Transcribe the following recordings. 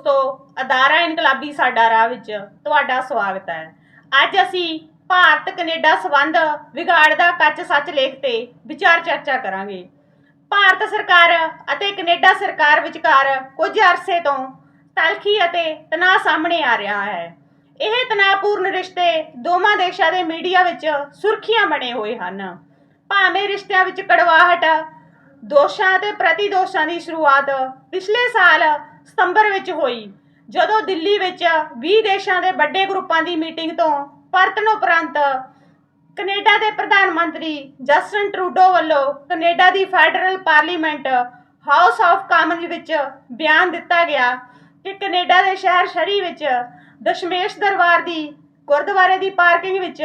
ਦੋਸਤੋ, ਅਦਾਰਾ ਇਨਕਲਾਬੀ ਸਾਡਾ ਰਾਹ ਵਿੱਚ ਤੁਹਾਡਾ ਸਵਾਗਤ ਹੈ। ਅੱਜ ਅਸੀਂ ਭਾਰਤ ਕੈਨੇਡਾ ਸੰਬੰਧ ਵਿਗਾੜਦਾ ਕੱਚ ਸੱਚ ਲੇਖ ਤੇ ਵਿਚਾਰ ਚਰਚਾ ਕਰਾਂਗੇ। ਭਾਰਤ ਸਰਕਾਰ ਅਤੇ ਕੈਨੇਡਾ ਸਰਕਾਰ ਵਿਚਕਾਰ ਕੁਝ ਅਰਸੇ ਤੋਂ ਤਲਖੀ ਅਤੇ ਤਣਾਅ ਸਾਹਮਣੇ ਆ ਰਿਹਾ ਹੈ। ਇਹ ਤਣਾਅਪੂਰਨ ਰਿਸ਼ਤੇ ਦੋਵਾਂ ਦੇਸ਼ਾਂ ਦੇ ਮੀਡੀਆ ਵਿੱਚ ਸੁਰਖੀਆਂ ਬਣੇ ਹੋਏ ਹਨ। ਭਾਵੇਂ ਰਿਸ਼ਤਿਆਂ ਵਿੱਚ ਕੜਵਾਹਟ, ਦੋਸ਼ਾਂ ਅਤੇ ਪ੍ਰਤੀਦੋਸ਼ਾਂ ਦੀ ਸ਼ੁਰੂਆਤ ਪਿਛਲੇ ਸਾਲ ਸਤੰਬਰ ਵਿੱਚ ਹੋਈ। ਜਦੋਂ ਦਿੱਲੀ ਵਿੱਚ 20 ਦੇਸ਼ਾਂ ਦੇ ਵੱਡੇ ਗਰੁੱਪਾਂ ਦੀ ਮੀਟਿੰਗ ਤੋਂ ਪਰਤਣ ਉਪਰੰਤ ਕੈਨੇਡਾ ਦੇ ਪ੍ਰਧਾਨ ਮੰਤਰੀ ਜਸਟਨ ਟਰੂਡੋ ਵੱਲੋਂ Canada the federal parliament House of Commons ਵਿੱਚ ਬਿਆਨ ਦਿੱਤਾ ਗਿਆ ਕਿ ਕੈਨੇਡਾ ਦੇ ਸ਼ਹਿਰ ਸ਼ਰੀ ਵਿੱਚ ਦਸ਼ਮੇਸ਼ ਦਰਬਾਰ ਦੀ ਗੁਰਦੁਆਰੇ ਦੀ ਪਾਰਕਿੰਗ ਵਿੱਚ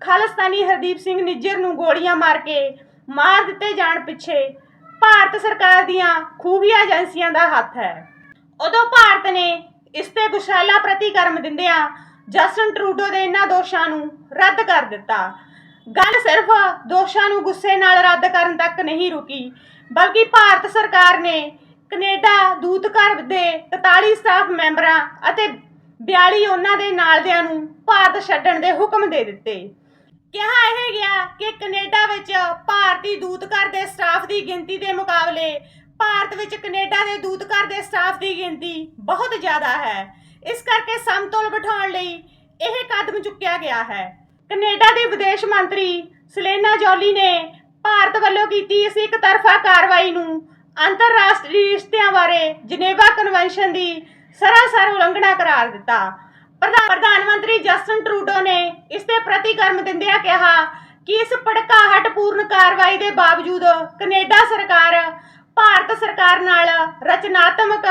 ਖਾਲਿਸਤਾਨੀ ਹਰਦੀਪ ਸਿੰਘ ਨਿੱਜਰ ਨੂੰ ਗੋਲੀਆਂ ਮਾਰ ਕੇ ਮਾਰ ਦਿੱਤੇ ਜਾਣ ਪਿੱਛੇ ਭਾਰਤ ਸਰਕਾਰ ਦੀਆਂ ਖੂਬੀਆਂ ਏਜੰਸੀਆਂ ਦਾ ਹੱਥ ਹੈ। ਉਦੋਂ ਭਾਰਤ ਨੇ ਇਸ ਤੇ ਗੁਸ਼ਾਲਾ ਪ੍ਰਤੀਕਰਮ ਦਿੰਦਿਆਂ ਜਸਟਨ ਟਰੂਡੋ ਦੇ ਇਹਨਾਂ ਦੋਸ਼ਾਂ ਨੂੰ ਰੱਦ ਕਰ ਦਿੱਤਾ। ਗੱਲ ਸਿਰਫ ਦੋਸ਼ਾਂ ਨੂੰ ਗੁੱਸੇ ਨਾਲ ਰੱਦ ਕਰਨ ਤੱਕ ਨਹੀਂ ਰੁਕੀ, ਬਲਕਿ ਭਾਰਤ ਸਰਕਾਰ ਨੇ ਕੈਨੇਡਾ ਦੂਤਘਰ ਦੇ 43 ਸਟਾਫ ਮੈਂਬਰਾਂ ਅਤੇ 42 ਉਹਨਾਂ ਦੇ ਨਾਲਦਿਆਂ ਨੂੰ ਭਾਰਤ ਛੱਡਣ ਦੇ ਹੁਕਮ ਦੇ ਦਿੱਤੇ। ਕਿਹਾ ਇਹ ਗਿਆ ਕਿ ਕੈਨੇਡਾ ਵਿੱਚ ਭਾਰਤੀ ਦੂਤਘਰ ਦੇ ਸਟਾਫ ਦੀ ਗਿਣਤੀ ਦੇ ਮੁਕਾਬਲੇ ਭਾਰਤ ਵਿੱਚ ਕੈਨੇਡਾ ਦੇ ਦੂਤਘਰ ਦੇ ਸਟਾਫ ਦੀ ਗਿਣਤੀ ਬਹੁਤ ਜ਼ਿਆਦਾ ਹੈ। ਇਸ ਕਰਕੇ ਸਮਤੋਲ ਬਿਠਾਉਣ ਲਈ ਇਹ ਕਦਮ ਚੁੱਕਿਆ ਗਿਆ ਹੈ। ਕੈਨੇਡਾ ਦੀ ਵਿਦੇਸ਼ ਮੰਤਰੀ ਸਲੇਨਾ ਜੋਲੀ ਨੇ ਭਾਰਤ ਵੱਲੋਂ ਕੀਤੀ ਇਸ ਇੱਕ ਕਾਰਵਾਈ ਨੂੰ ਅੰਤਰਰਾਸ਼ਟਰੀ ਰਿਸ਼ਤਿਆਂ ਬਾਰੇ ਜਨੇਵਾ ਕਨਵੈਨਸ਼ਨ ਦੀ ਸਰਾਸਰ ਉਲੰਘਣਾ ਕਰਾਰ ਦਿੱਤਾ। ਪ੍ਰਧਾਨ ਪ੍ਰਧਾਨ ਮੰਤਰੀ ਜਸਟਨ ਟਰੂਡੋ ਨੇ ਇਸ ਤੇ ਪ੍ਰਤੀਕਰਮ ਦਿੰਦਿਆਂ ਕਿਹਾ ਕਿ ਇਸ ਭੜਕਾਹਟਪੂਰਨ ਕਾਰਵਾਈ ਦੇ ਬਾਵਜੂਦ ਕੈਨੇਡਾ ਸਰਕਾਰ ਭਾਰਤ ਸਰਕਾਰ ਨਾਲ ਰਚਨਾਤਮਕ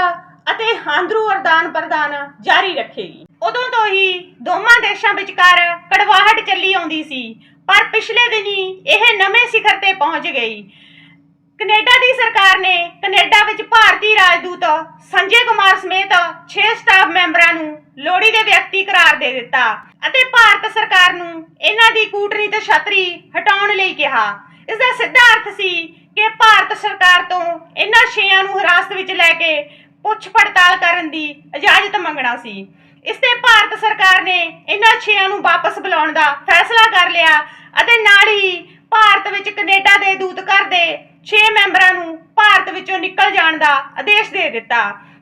ਅਤੇ ਹਾਂਦਰੂ ਅਰਦਾਨ ਪ੍ਰਦਾਨ ਜਾਰੀ ਰੱਖੇਗੀ। ਉਦੋਂ ਤੋਂ ਹੀ ਦੋਵਾਂ ਦੇਸ਼ਾਂ ਵਿਚਕਾਰ ਕੜਵਾਹਟ ਚੱਲੀ ਆਉਂਦੀ ਸੀ, ਪਰ ਪਿਛਲੇ ਦਿਨੀ ਇਹ ਨਵੇਂ ਸਿਖਰ ਤੇ ਪਹੁੰਚ ਗਈ। ਕੈਨੇਡਾ ਦੀ ਸਰਕਾਰ ਨੇ ਕੈਨੇਡਾ ਵਿੱਚ ਭਾਰਤੀ ਰਾਜਦੂਤ ਸੰਜੇ ਕੁਮਾਰ ਸਮੇਤ 6 ਸਟਾਫ ਮੈਂਬਰਾਂ ਨੂੰ ਲੋੜੀ ਦੇ ਵਿਅਕਤੀ ਕਰਾਰ ਦੇ ਦਿੱਤਾ ਅਤੇ ਭਾਰਤ ਸਰਕਾਰ ਨੂੰ ਇਹਨਾਂ ਦੀ ਕੂਟਨੀਤਿਕ ਛਤਰੀ ਹਟਾਉਣ ਲਈ ਕਿਹਾ। ਇਸ ਦਾ ਸਿੱਧਾ ਅਰਥ ਸੀ ਕਿ ਭਾਰਤ ਸਰਕਾਰ ਤੋਂ ਇਹਨਾਂ ਛੇਆਂ ਨੂੰ ਹਿਰਾਸਤ ਵਿੱਚ ਲੈ ਕੇ ਪੁੱਛ ਪੜਤਾਲ ਕਰਨ ਦੀ ਇਜਾਜ਼ਤ ਮੰਗਣਾ ਸੀ। ਇਸ ਤੇ ਭਾਰਤ ਸਰਕਾਰ ਨੇ ਇਹਨਾਂ ਛੇਆਂ ਨੂੰ ਵਾਪਸ ਬੁਲਾਉਣ ਦਾ ਫੈਸਲਾ ਕਰ ਲਿਆ ਅਤੇ ਨਾਲ ਹੀ ਭਾਰਤ ਵਿੱਚ ਕੈਨੇਡਾ ਦੇ ਦੂਤਘਰ ਦੇ 6 ਮੈਂਬਰਾਂ ਨੂੰ ਭਾਰਤ ਵਿੱਚੋਂ ਨਿਕਲ ਜਾਣ ਦਾ ਆਦੇਸ਼ ਦੇ ਦਿੱਤਾ।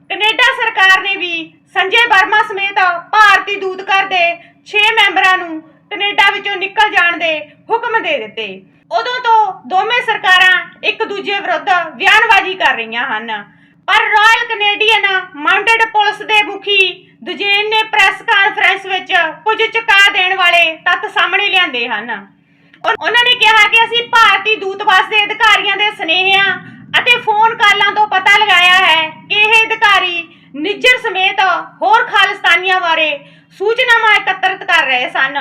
ਕੈਨੇਡਾ ਸਰਕਾਰ ਨੇ ਵੀ ਸੰਜੇ ਵਰਮਾ ਸਮੇਤ ਭਾਰਤੀ ਦੂਤਘਰ ਦੇ 6 ਮੈਂਬਰਾਂ ਨੂੰ ਕੈਨੇਡਾ ਵਿੱਚੋਂ ਨਿਕਲ ਜਾਣ ਦੇ ਹੁਕਮ ਦੇ ਦਿੱਤੇ। ਉਦੋਂ ਤੋਂ ਦੋਵੇਂ ਸਰਕਾਰਾਂ ਇੱਕ ਦੂਜੇ ਵਿਰੁੱਧ ਬਿਆਨਬਾਜ਼ੀ ਕਰ ਰਹੀਆਂ ਹਨ। ਪਰ ਰਾਇਲ ਕੈਨੇਡੀਅਨ ਮਾਊਂਟਡ ਪੁਲਿਸ ਦੇ ਮੁਖੀ ਦੁਜੇਨ ਨੇ ਪ੍ਰੈਸ ਕਾਨਫਰੰਸ ਵਿੱਚ ਕੁਝ ਚੁਕਾ ਦੇਣ ਵਾਲੇ ਤੱਥ ਸਾਹਮਣੇ ਲਿਆਂਦੇ ਹਨ। ਉਹਨਾਂ ਨੇ ਕਿਹਾ ਕਿ ਅਸੀਂ ਭਾਰਤੀ ਦੂਤਵਾਸ ਦੇ ਅਧਿਕਾਰੀਆਂ ਦੇ ਸੁਨੇਹਿਆਂ ਅਤੇ ਫੋਨ ਕਾਲਾਂ ਤੋਂ ਪਤਾ ਲਗਾਇਆ ਹੈ ਕਿ ਇਹ ਅਧਿਕਾਰੀ ਨਿੱਜਰ ਸਮੇਤ ਹੋਰ ਖਾਲਿਸਤਾਨੀਆਂ ਬਾਰੇ ਸੂਚਨਾਵਾਂ ਇਕੱਤਰਿਤ ਕਰ ਰਹੇ ਸਨ।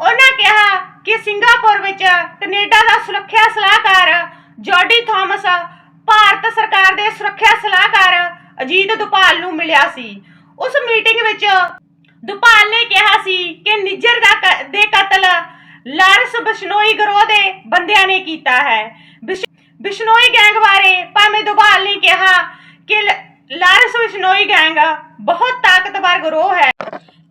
ਉਹਨਾਂ ਕਿਹਾ ਕਿ ਸਿੰਗਾਪੁਰ ਵਿੱਚ ਕੈਨੇਡਾ ਦਾ ਸੁਰੱਖਿਆ ਸਲਾਹਕਾਰ ਜੋਡੀ ਥਾਮਸ ਭਾਰਤ ਸਰਕਾਰ ਦੇ ਸੁਰੱਖਿਆ ਸਲਾਹਕਾਰ ਅਜੀਤ ਦੁਪਾਲ ਨੂੰ ਮਿਲਿਆ ਸੀ। ਉਸ ਮੀਟਿੰਗ ਵਿੱਚ ਦੁਪਾਲ ਨੇ ਕਿਹਾ ਸੀ ਕਿ ਨਿੱਜਰ ਦਾ ਦੇ ਕਤਲ ਲਾਰਸ ਬਿਸ਼ਨੋਈ ਗਰੋਹ ਦੇ ਬੰਦਿਆਂ ਨੇ ਕੀਤਾ ਹੈ। ਬਿਸ਼- ਬਿਸ਼ਨੋਈ ਗੈਂਗ ਬਾਰੇ ਭਾਵੇਂ ਦੁਪਾਲ ਨੇ ਕਿਹਾ ਕਿ ਲਾਰਸ ਬਿਸ਼ਨੋਈ ਗੈਂਗ ਬਹੁਤ ਤਾਕਤਵਰ ਗਰੋਹ ਹੈ।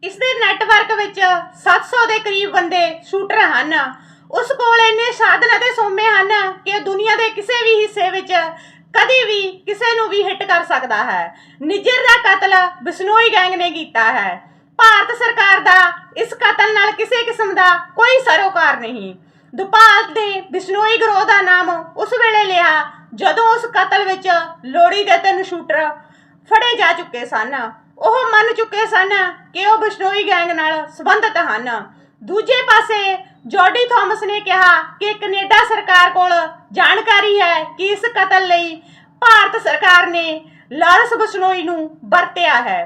ਇਸ ਦੇ ਨੈਟਵਰਕ ਵਿੱਚ 700 ਦੇ ਕਰੀਬ ਬੰਦੇ ਸ਼ੂਟਰ ਹਨ। ਉਸ ਕੋਲ ਇੰਨੇ ਸਾਧਨ ਅਤੇ ਸੋਮੇ ਹਨ ਕਿ ਦੁਨੀਆ ਦੇ ਕਿਸੇ ਵੀ ਹਿੱਸੇ ਵਿੱਚ ਕਦੀ ਵੀ ਕਿਸੇ ਨੂੰ ਵੀ ਹਿੱਟ ਕਰ ਸਕਦਾ ਹੈ। ਨਿਜਰ ਦਾ ਕਤਲ ਬਿਸ਼ਨੋਈ ਗੈਂਗ ਨੇ ਕੀਤਾ ਹੈ। ਭਾਰਤ ਸਰਕਾਰ ਦਾ ਇਸ ਕਤਲ ਨਾਲ ਕਿਸੇ ਕਿਸਮ ਦਾ ਕੋਈ ਸਰੋਕਾਰ ਨਹੀਂ। ਦੁਪਾਲ ਦੇ ਬਿਸ਼ਨੋਈ ਗਰੋਹ ਦਾ ਨਾਮ ਉਸ ਵੇਲੇ ਲਿਆ ਜਦੋਂ ਉਸ ਕਤਲ ਵਿੱਚ ਲੋੜੀ ਦੇ ਤਿੰਨ ਸ਼ੂਟਰ ਫੜੇ ਜਾ ਚੁੱਕੇ ਸਨ। ਉਹ ਮੰਨ ਚੁੱਕੇ ਸਨ ਕਿ ਉਹ ਬਿਸ਼ਨੋਈ ਗੈਂਗ ਨਾਲ ਸੰਬੰਧਿਤ ਹਨ। ਦੂਜੇ ਪਾਸੇ, ਜੋਡੀ ਥਾਮਸ ਨੇ ਕਿਹਾ ਕਿ ਕੈਨੇਡਾ ਸਰਕਾਰ ਕੋਲ ਜਾਣਕਾਰੀ ਹੈ ਕਿ ਇਸ ਕਤਲ ਲਈ ਭਾਰਤ ਸਰਕਾਰ ਨੇ ਲਾਰੈਂਸ ਬਿਸ਼ਨੋਈ ਨੂੰ ਵਰਤਿਆ ਹੈ।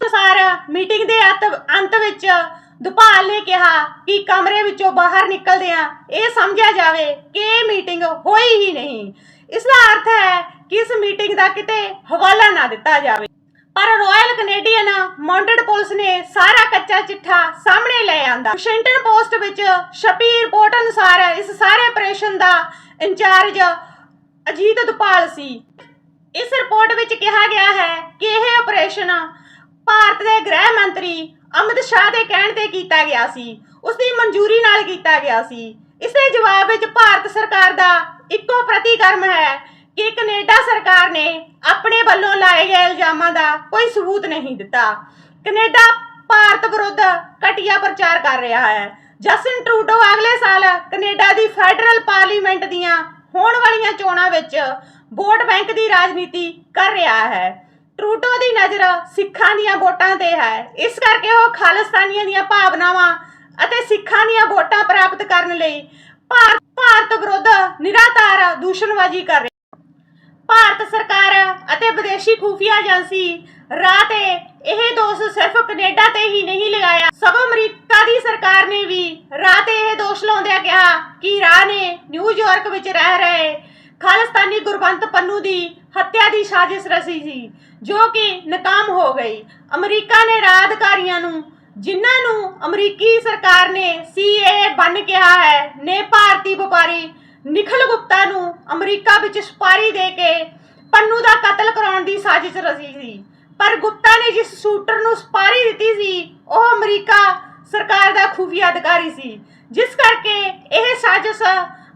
ਅਨੁਸਾਰ ਮੀਟਿੰਗ ਦੇ ਅੰਤ ਵਿੱਚ ਦੁਪਾਲ ਨੇ ਕਿਹਾ ਕਿ ਕਮਰੇ ਵਿੱਚੋਂ ਬਾਹਰ ਨਿਕਲਦਿਆਂ ਇਹ ਸਮਝਿਆ ਜਾਵੇ ਕਿ ਇਹ ਮੀਟਿੰਗ ਹੋਈ ਹੀ ਨਹੀਂ। ਇਸ ਦਾ ਅਰਥ ਹੈ ਕਿ ਇਸ ਮੀਟਿੰਗ ਦਾ ਕਿਤੇ ਹਵਾਲਾ ਨਾ ਦਿੱਤਾ ਜਾਵੇ। ਪਰ ਰਾਇਲ ਕੈਨੇਡੀਅਨ ਮਾਊਂਟਡ ਪੁਲਿਸ ਨੇ ਸਾਰਾ ਕੱਚਾ ਚਿੱਠਾ ਸਾਹਮਣੇ ਲੈ ਆਂਦਾ। ਵਾਸ਼ਿੰਗਟਨ ਪੋਸਟ ਵਿੱਚ ਛਪੀ ਰਿਪੋਰਟ ਅਨੁਸਾਰ ਇਸ ਸਾਰੇ ਆਪਰੇਸ਼ਨ ਦਾ ਇੰਚਾਰਜ ਅਜੀਤ ਦੁਪਾਲ ਸੀ। ਇਸ ਰਿਪੋਰਟ ਵਿੱਚ ਕਿਹਾ ਗਿਆ ਹੈ ਕਿ ਇਹ ਆਪਰੇਸ਼ਨ ਭਾਰਤ ਦੇ ਗ੍ਰਹਿ ਮੰਤਰੀ ਅਮਿਤ ਸ਼ਾਹ ਦੇ ਕਹਿਣ ਤੇ ਕੀਤਾ ਗਿਆ ਸੀ। ਉਸ ਦੀ ਮਨਜ਼ੂਰੀ ਨਾਲ ਕੀਤਾ ਗਿਆ ਸੀ। ਇਸ ਦੇ ਜਵਾਬ ਵਿੱਚ ਭਾਰਤ ਸਰਕਾਰ ਦਾ ਇੱਕੋ ਪ੍ਰਤੀਕਰਮ ਹੈ ਕਿ ਕੈਨੇਡਾ ਸਰਕਾਰ ਨੇ ਆਪਣੇ ਵੱਲੋਂ ਲਾਏ ਗਏ ਇਲਜ਼ਾਮਾਂ ਦਾ ਕੋਈ ਸਬੂਤ ਨਹੀਂ ਦਿੱਤਾ। ਕੈਨੇਡਾ ਭਾਰਤ ਵਿਰੁੱਧ ਘਟੀਆ ਪ੍ਰਚਾਰ ਕਰ ਰਿਹਾ ਹੈ। ਜਸਟਿਨ ਟਰੂਡੋ ਅਗਲੇ ਸਾਲ ਕੈਨੇਡਾ ਦੀ ਫੈਡਰਲ ਪਾਰਲੀਮੈਂਟ ਦੀਆਂ ਹੋਣ ਵਾਲੀਆਂ ਚੋਣਾਂ ਵਿੱਚ ਵੋਟ ਬੈਂਕ ਦੀ ਰਾਜਨੀਤੀ ਕਰ ਰਿਹਾ ਹੈ। ਟਰੂਡੋ ਦੀ ਨਜ਼ਰ ਸਿੱਖਾਂ ਦੀਆਂ ਵੋਟਾਂ ਤੇ ਹੈ। ਇਸ ਕਰਕੇ ਉਹ ਖਾਲਿਸਤਾਨੀਆਂ ਦੀਆਂ ਭਾਵਨਾਵਾਂ ਅਤੇ ਸਿੱਖਾਂ ਦੀਆਂ ਵੋਟਾਂ ਪ੍ਰਾਪਤ ਕਰਨ ਲਈ ਭਾਰਤ ਭਾਰਤ ਵਿਰੁੱਧ ਨਿਰਾਧਾਰ ਦੂਸ਼ਣਬਾਜ਼ੀ ਕਰ ਰਹੀ ਭਾਰਤ ਸਰਕਾਰ ਅਤੇ ਵਿਦੇਸ਼ੀ ਖੂਫੀਆ ਏਜੰਸੀ ਰਾਹ ਤੇ ਇਹ ਦੋਸ਼ ਸਿਰਫ ਕੈਨੇਡਾ ਤੇ ਹੀ ਨਹੀਂ ਲਗਾਇਆ ਸਗੋਂ ਅਮਰੀਕਾ ਦੀ ਸਰਕਾਰ ਨੇ ਵੀ ਰਾਹ ਤੇ ਇਹ ਦੋਸ਼ ਲਾਉਂਦਿਆਂ ਕਿਹਾ ਕਿ ਰਾਹ ਨੇ ਨਿਊਯਾਰਕ ਵਿੱਚ ਰਹਿ ਰਹੇ ਖਾਲਿਸਤਾਨੀ ਗੁਰਬੰਤ ਪੰਨੂ ਦੀ ਹੱਤਿਆ ਦੀ ਸਾਜ਼ਿਸ਼ ਰਚੀ ਸੀ, ਜੋ ਕਿ ਨਾਕਾਮ ਹੋ ਗਈ। ਅਮਰੀਕਾ ਨੇ ਰਾਹ ਅਧਿਕਾਰੀਆਂ ਨੂੰ, ਜਿਨ੍ਹਾਂ ਨੂੰ ਅਮਰੀਕੀ ਸਰਕਾਰ ਨੇ ਸੀਏ ਬਣ ਕਿਹਾ ਹੈ, ਨੇ ਭਾਰਤੀ ਵਪਾਰੀ ਨਿਖਲ ਗੁਪਤਾ ਅਮਰੀਕਾ ਵਿੱਚ ਸਪਾਰੀ ਦੇ ਕੇ ਪੰਨੂ ਦਾ ਕਤਲ ਕਰਾਉਣ ਦੀ ਸਾਜ਼ਿਸ਼ ਰਚੀ ਸੀ। ਪਰ ਗੁਪਤਾ ਨੇ ਜਿਸ ਸ਼ੂਟਰ ਨੂੰ ਸਪਾਰੀ ਦਿੱਤੀ ਸੀ, ਉਹ ਅਮਰੀਕਾ ਸਰਕਾਰ ਦਾ ਖੂਫੀਆ ਅਧਿਕਾਰੀ ਸੀ। ਜਿਸ ਕਰਕੇ ਇਹ ਸਾਜ਼ਿਸ਼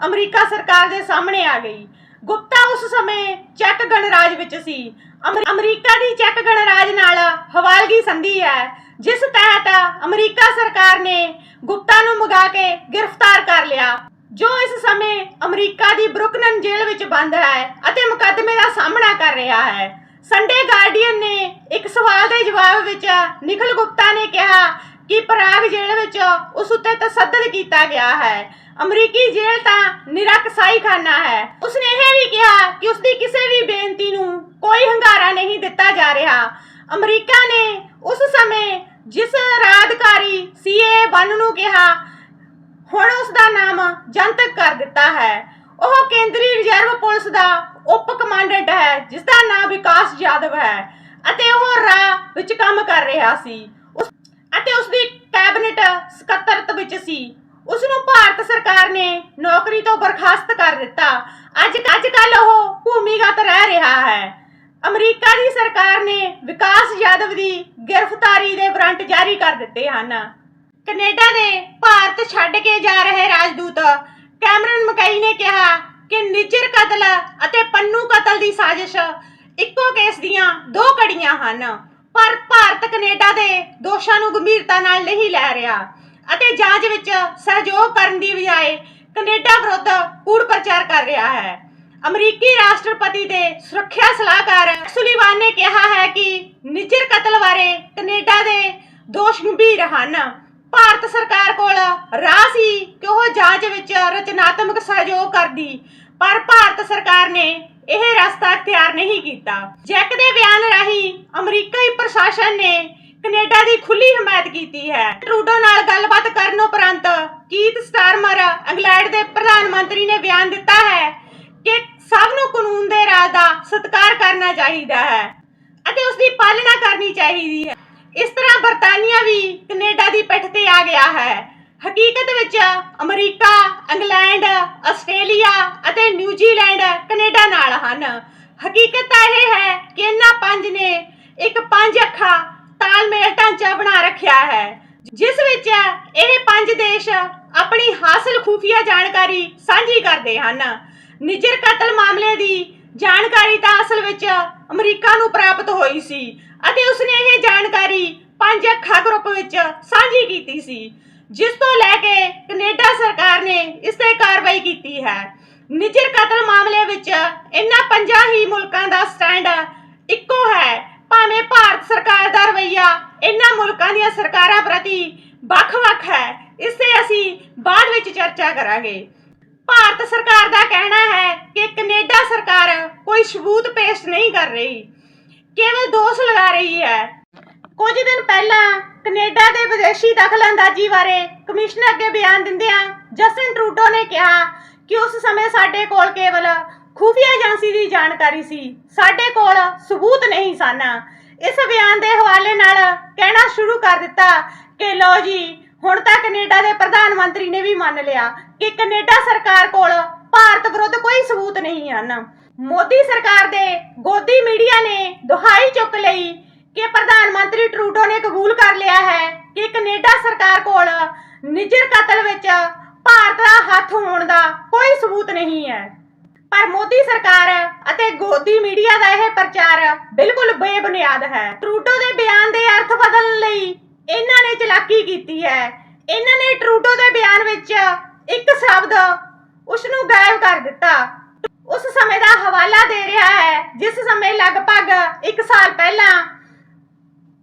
ਅਮਰੀਕਾ ਸਰਕਾਰ ਦੇ ਸਾਹਮਣੇ ਆ ਗਈ। ਗੁਪਤਾ ਉਸ ਸਮੇਂ ਚੈੱਕ ਗਣਰਾਜ ਵਿੱਚ ਸੀ। ਅਮਰੀਕਾ ਦੀ ਚੈੱਕ ਗਣਰਾਜ ਨਾਲ ਹਵਾਲਗੀ ਸੰਧੀ ਹੈ, ਜਿਸ ਤਹਿਤ ਅਮਰੀਕਾ ਸਰਕਾਰ ਨੇ ਗੁਪਤਾ ਨੂੰ ਮੰਗਾ ਕੇ ਗ੍ਰਿਫਤਾਰ ਕਰ ਲਿਆ। ਜੋ ਇਸ ਸਮੇਂ ਅਮਰੀਕਾ ਦੀ ਬਰੁਕਨਨ ਜੇਲ੍ਹ ਵਿੱਚ ਬੰਦ ਹੈ ਅਤੇ ਮੁਕੱਦਮੇ ਦਾ ਸਾਹਮਣਾ ਕਰ ਰਿਹਾ ਹੈ। ਸੰਡੇ ਗਾਰਡੀਅਨ ਨੇ ਇੱਕ ਸਵਾਲ ਦੇ ਜਵਾਬ ਵਿੱਚ ਨਿਖਲ ਗੁਪਤਾ ਨੇ ਕਿਹਾ ਕਿ ਪ੍ਰਾਗ ਜੇਲ੍ਹ ਵਿੱਚ ਉਸ ਉੱਤੇ ਤਸੱਦਦ ਕੀਤਾ ਗਿਆ ਹੈ। ਅਮਰੀਕੀ ਜੇਲ੍ਹ ਤਾਂ ਨਿਰਕਸਾਈਖਾਨਾ ਹੈ। ਉਸਨੇ ਇਹ ਵੀ ਕਿਹਾ ਕਿ ਉਸਦੀ ਕਿਸੇ ਵੀ ਬੇਨਤੀ ਨੂੰ ਕੋਈ ਹੰਗਾਰਾ ਨਹੀਂ ਦਿੱਤਾ ਜਾ ਰਿਹਾ। ਅਮਰੀਕਾ ਨੇ ਉਸ ਸਮੇਂ ਜਿਸ ਰਾਜਕਾਰੀ ਸੀਏ ਬਨ ਨੂੰ ਕਿਹਾ ਹੁਣ ਉਸ ਦਾ ਨਾਮ ਜਨਤਕ ਕਰ ਦਿੱਤਾ ਹੈ। ਉਹ ਕੇਂਦਰੀ ਰਿਜ਼ਰਵ ਪੁਲਿਸ ਦਾ ਉਪ ਕਮਾਂਡੈਂਟ ਹੈ, ਜਿਸ ਦਾ ਨਾਮ ਵਿਕਾਸ ਯਾਦਵ ਹੈ ਅਤੇ ਉਹ ਰਾਹ ਵਿੱਚ ਕੰਮ ਕਰ ਰਿਹਾ ਸੀ। ਅਤੇ ਉਸ ਦੀ ਕੈਬਨਿਟ ਸਕੱਤਰਤ ਵਿੱਚ ਸੀ। ਉਸ ਨੂੰ ਭਾਰਤ ਸਰਕਾਰ ਨੇ ਨੌਕਰੀ ਤੋਂ ਬਰਖਾਸਤ ਕਰ ਦਿੱਤਾ। ਅੱਜ ਅੱਜ ਕੱਲ ਉਹ ਭੂਮੀਗਤ ਰਹਿ ਰਿਹਾ ਹੈ। ਅਮਰੀਕਾ ਦੀ ਸਰਕਾਰ ਨੇ ਵਿਕਾਸ ਯਾਦਵ ਦੀ ਗ੍ਰਿਫਤਾਰੀ ਦੇ ਵਾਰੰਟ ਜਾਰੀ ਕਰ ਦਿੱਤੇ ਹਨ। ਕੈਨੇਡਾ ਦੇ ਭਾਰਤ ਛੱਡ ਕੇ ਜਾ ਰਹੇ ਰਾਜਦੂਤ। ਕੈਮਰਨ ਮਕਈ ਨੇ ਕਿਹਾ ਕਿ ਨਿੱਜਰ ਕਤਲ ਅਤੇ ਪੰਨੂ ਕਤਲ ਦੀ ਸਾਜ਼ਿਸ਼ ਇੱਕੋ ਕੇਸ ਦੀਆਂ ਦੋ ਕੜੀਆਂ ਹਨ, ਪਰ ਭਾਰਤ ਕੈਨੇਡਾ ਦੇ ਦੋਸ਼ਾਂ ਨੂੰ ਗੰਭੀਰਤਾ ਨਾਲ ਨਹੀਂ ਲੈ ਰਿਹਾ ਅਤੇ ਜਾਂਚ ਵਿੱਚ ਸਹਿਯੋਗ ਕਰਨ ਦੀ ਬਜਾਏ ਕੈਨੇਡਾ ਵਿਰੁੱਧ ਕੂੜ ਪ੍ਰਚਾਰ ਕਰ ਰਿਹਾ ਹੈ। ਅਮਰੀਕੀ ਰਾਸ਼ਟਰਪਤੀ ਦੇ ਸੁਰੱਖਿਆ ਸਲਾਹਕਾਰ ਸੁਲੀਵਾਨ ਨੇ ਕਿਹਾ ਹੈ ਕਿ ਨਿਜਰ ਕਤਲ ਬਾਰੇ ਕੈਨੇਡਾ ਦੇ ਦੋਸ਼ ਗੰਭੀਰ ਹਨ। ਭਾਰਤ ਸਰਕਾਰ ਕੋਲ ਰਾਹ ਸੀ ਕਿ ਉਹ ਜਾਂਚ ਵਿੱਚ ਰਚਨਾਤਮਕ ਸਹਿਯੋਗ ਕਰਦੀ। ਪਰ ਭਾਰਤ ਸਰਕਾਰ ਨੇ ਇਹ ਰਸਤਾ ਅਖਤਿਆਰ ਨਹੀਂ ਕੀਤਾ। ਜੈਕ ਦੇ ਬਿਆਨ ਰਾਹੀਂ ਅਮਰੀਕੀ ਪ੍ਰਸ਼ਾਸਨ ਨੇ ਕੈਨੇਡਾ ਦੀ ਖੁੱਲੀ ਹਮਾਇਤ ਕੀਤੀ ਹੈ। ਟਰੂਡੋ ਨਾਲ ਗੱਲਬਾਤ ਕਰਨ ਉਪਰੰਤ ਕੀਤ ਸਟਾਰਮਰ ਇੰਗਲੈਂਡ ਦੇ ਪ੍ਰਧਾਨ ਮੰਤਰੀ ਨੇ ਬਿਆਨ ਦਿੱਤਾ ਹੈ ਕਿ ਸਭ ਨੂੰ ਕਾਨੂੰਨ ਦੇ ਰਾਜ ਦਾ ਸਤਿਕਾਰ ਕਰਨਾ ਚਾਹੀਦਾ ਹੈ ਅਤੇ ਉਸ ਦੀ ਪਾਲਣਾ ਕਰਨੀ ਚਾਹੀਦੀ ਹੈ। ਇਸ ਤਰ੍ਹਾਂ ਬਰਤਾਨੀਆ ਵੀ ਕੈਨੇਡਾ ਦੀ ਪਿੱਠ ਤੇ ਆ ਗਿਆ ਹੈ। ਹਕੀਕਤ ਵਿੱਚ ਅਮਰੀਕਾ, ਇੰਗਲੈਂਡ, ਆਸਟ੍ਰੇਲੀਆ ਅਤੇ ਨਿਊਜ਼ੀਲੈਂਡ ਕੈਨੇਡਾ ਨਾਲ ਹਨ। ਹਕੀਕਤ ਇਹ ਹੈ ਕਿ ਇਹਨਾਂ ਪੰਜ ਨੇ ਇੱਕ ਪੰਜ ਅੱਖਾਂ ਤਾਲਮੇਲ ਢਾਂਚਾ ਬਣਾ ਰੱਖਿਆ ਹੈ, ਜਿਸ ਵਿੱਚ ਇਹ ਪੰਜ ਦੇਸ਼ ਆਪਣੀ ਹਾਸਲ ਖੂਫੀਆ ਜਾਣਕਾਰੀ ਸਾਂਝੀ ਕਰਦੇ ਹਨ। ਨਿਜਰ ਕਤਲ ਮਾਮਲੇ ਦੀ ਜਾਣਕਾਰੀ ਤਾਂ ਅਸਲ ਵਿੱਚ ਅਮਰੀਕਾ ਨੂੰ ਪ੍ਰਾਪਤ ਹੋਈ ਸੀ ਅਤੇ ਉਸਨੇ ਇਹ ਜਾਣਕਾਰੀ ਪੰਜ ਅੱਖਾਂ ਗਰੁੱਪ ਵਿੱਚ ਸਾਂਝੀ ਕੀਤੀ ਸੀ, ਜਿਸ ਤੋਂ ਲੈ ਕੇ ਕੈਨੇਡਾ ਸਰਕਾਰ ਨੇ ਇਸ ਤੇ ਕਾਰਵਾਈ ਕੀਤੀ ਹੈ। ਨਿਜਰ ਕਤਲ ਮਾਮਲੇ ਵਿੱਚ ਇਹਨਾਂ ਪੰਜਾਂ ਹੀ ਮੁਲਕਾਂ ਦਾ ਸਟੈਂਡ ਇੱਕੋ ਹੈ। ਭਾਵੇਂ ਭਾਰਤ ਸਰਕਾਰ ਦਾ ਰਵੱਈਆ ਇਨ੍ਹਾਂ ਮੁਲਕਾਂ ਦੀਆਂ ਸਰਕਾਰਾਂ ਪ੍ਰਤੀ ਵੱਖ-ਵੱਖ ਹੈ, ਇਸ ਤੇ ਅਸੀਂ ਬਾਅਦ ਵਿੱਚ ਚਰਚਾ ਕਰਾਂਗੇ। ਭਾਰਤ ਸਰਕਾਰ ਦਾ ਕਹਿਣਾ ਹੈ ਕਿ ਕੈਨੇਡਾ ਸਰਕਾਰ ਕੋਈ ਸਬੂਤ ਪੇਸ਼ ਨਹੀਂ ਕਰ ਰਹੀ। ਕੇਵਲ ਦੋਸ਼ ਲਗਾ ਰਹੀ ਹੈ। ਕੁਝ ਦਿਨ ਪਹਿਲਾਂ ਕੈਨੇਡਾ ਦੇ ਵਿਦੇਸ਼ੀ ਦਖਲਅੰਦਾਜ਼ੀ ਬਾਰੇ ਕਮਿਸ਼ਨ ਅੱਗੇ ਬਿਆਨ ਦਿੰਦਿਆਂ ਜਸਟਿਨ ਟਰੂਡੋ ਨੇ ਕਿਹਾ ਕਿ ਉਸ ਸਮੇਂ ਸਾਡੇ ਕੋਲ ਕੇਵਲ ਖੂਫੀਆ ਏਜੰਸੀ ਦੀ ਜਾਣਕਾਰੀ ਸੀ। ਸਾਡੇ ਕੋਲ ਸਬੂਤ ਨਹੀਂ ਸਨ। ਇਸ ਬਿਆਨ ਦੇ ਹਵਾਲੇ ਨਾਲ ਕਹਿਣਾ ਸ਼ੁਰੂ ਕਰ ਦਿੱਤਾ ਕਿ ਲੋ ਜੀ ਹੁਣ ਤਾਂ ਕੈਨੇਡਾ ਦੇ ਪ੍ਰਧਾਨ ਮੰਤਰੀ ਨੇ ਵੀ ਮੰਨ ਲਿਆ ਕਿ ਕੈਨੇਡਾ ਸਰਕਾਰ ਕੋਲ ਭਾਰਤ ਵਿਰੁੱਧ ਕੋਈ ਸਬੂਤ ਨਹੀਂ ਹਨ। ਮੋਦੀ ਸਰਕਾਰ ਦੇ ਗੋਦੀ ਮੀਡੀਆ ਨੇ ਦੁਹਾਈ ਚੁੱਕ ਲਈ ਕਿ ਪ੍ਰਧਾਨ ਮੰਤਰੀ ਟਰੂਡੋ ਨੇ ਕਬੂਲ ਕਰ ਲਿਆ ਹੈ ਕਿ ਕੈਨੇਡਾ ਸਰਕਾਰ ਕੋਲ ਨਿਜਰ ਕਤਲ ਵਿੱਚ ਭਾਰਤ ਦਾ ਹੱਥ ਹੋਣ ਦਾ ਕੋਈ ਸਬੂਤ ਨਹੀਂ ਹੈ। ਪਰ ਮੋਦੀ ਸਰਕਾਰ ਅਤੇ ਗੋਦੀ ਮੀਡੀਆ ਦਾ ਇਹ ਪ੍ਰਚਾਰ ਬਿਲਕੁਲ ਬੇਬੁਨਿਆਦ ਹੈ। ਟਰੂਡੋ ਦੇ ਬਿਆਨ ਦੇ ਅਰਥ ਬਦਲਣ ਲਈ ਇਹਨਾਂ ਨੇ ਚਲਾਕੀ ਕੀਤੀ ਹੈ। ਇਹਨਾਂ ਨੇ ਟਰੂਡੋ ਦੇ ਬਿਆਨ ਵਿੱਚ ਇੱਕ ਸ਼ਬਦ ਉਸ ਨੂੰ ਗਾਇਬ ਕਰ ਦਿੱਤਾ। ਉਸ ਸਮੇਂ ਦਾ ਹਵਾਲਾ ਦੇ ਰਿਹਾ ਹੈ, ਜਿਸ ਸਮੇਂ ਲਗਭਗ 1 ਸਾਲ ਪਹਿਲਾਂ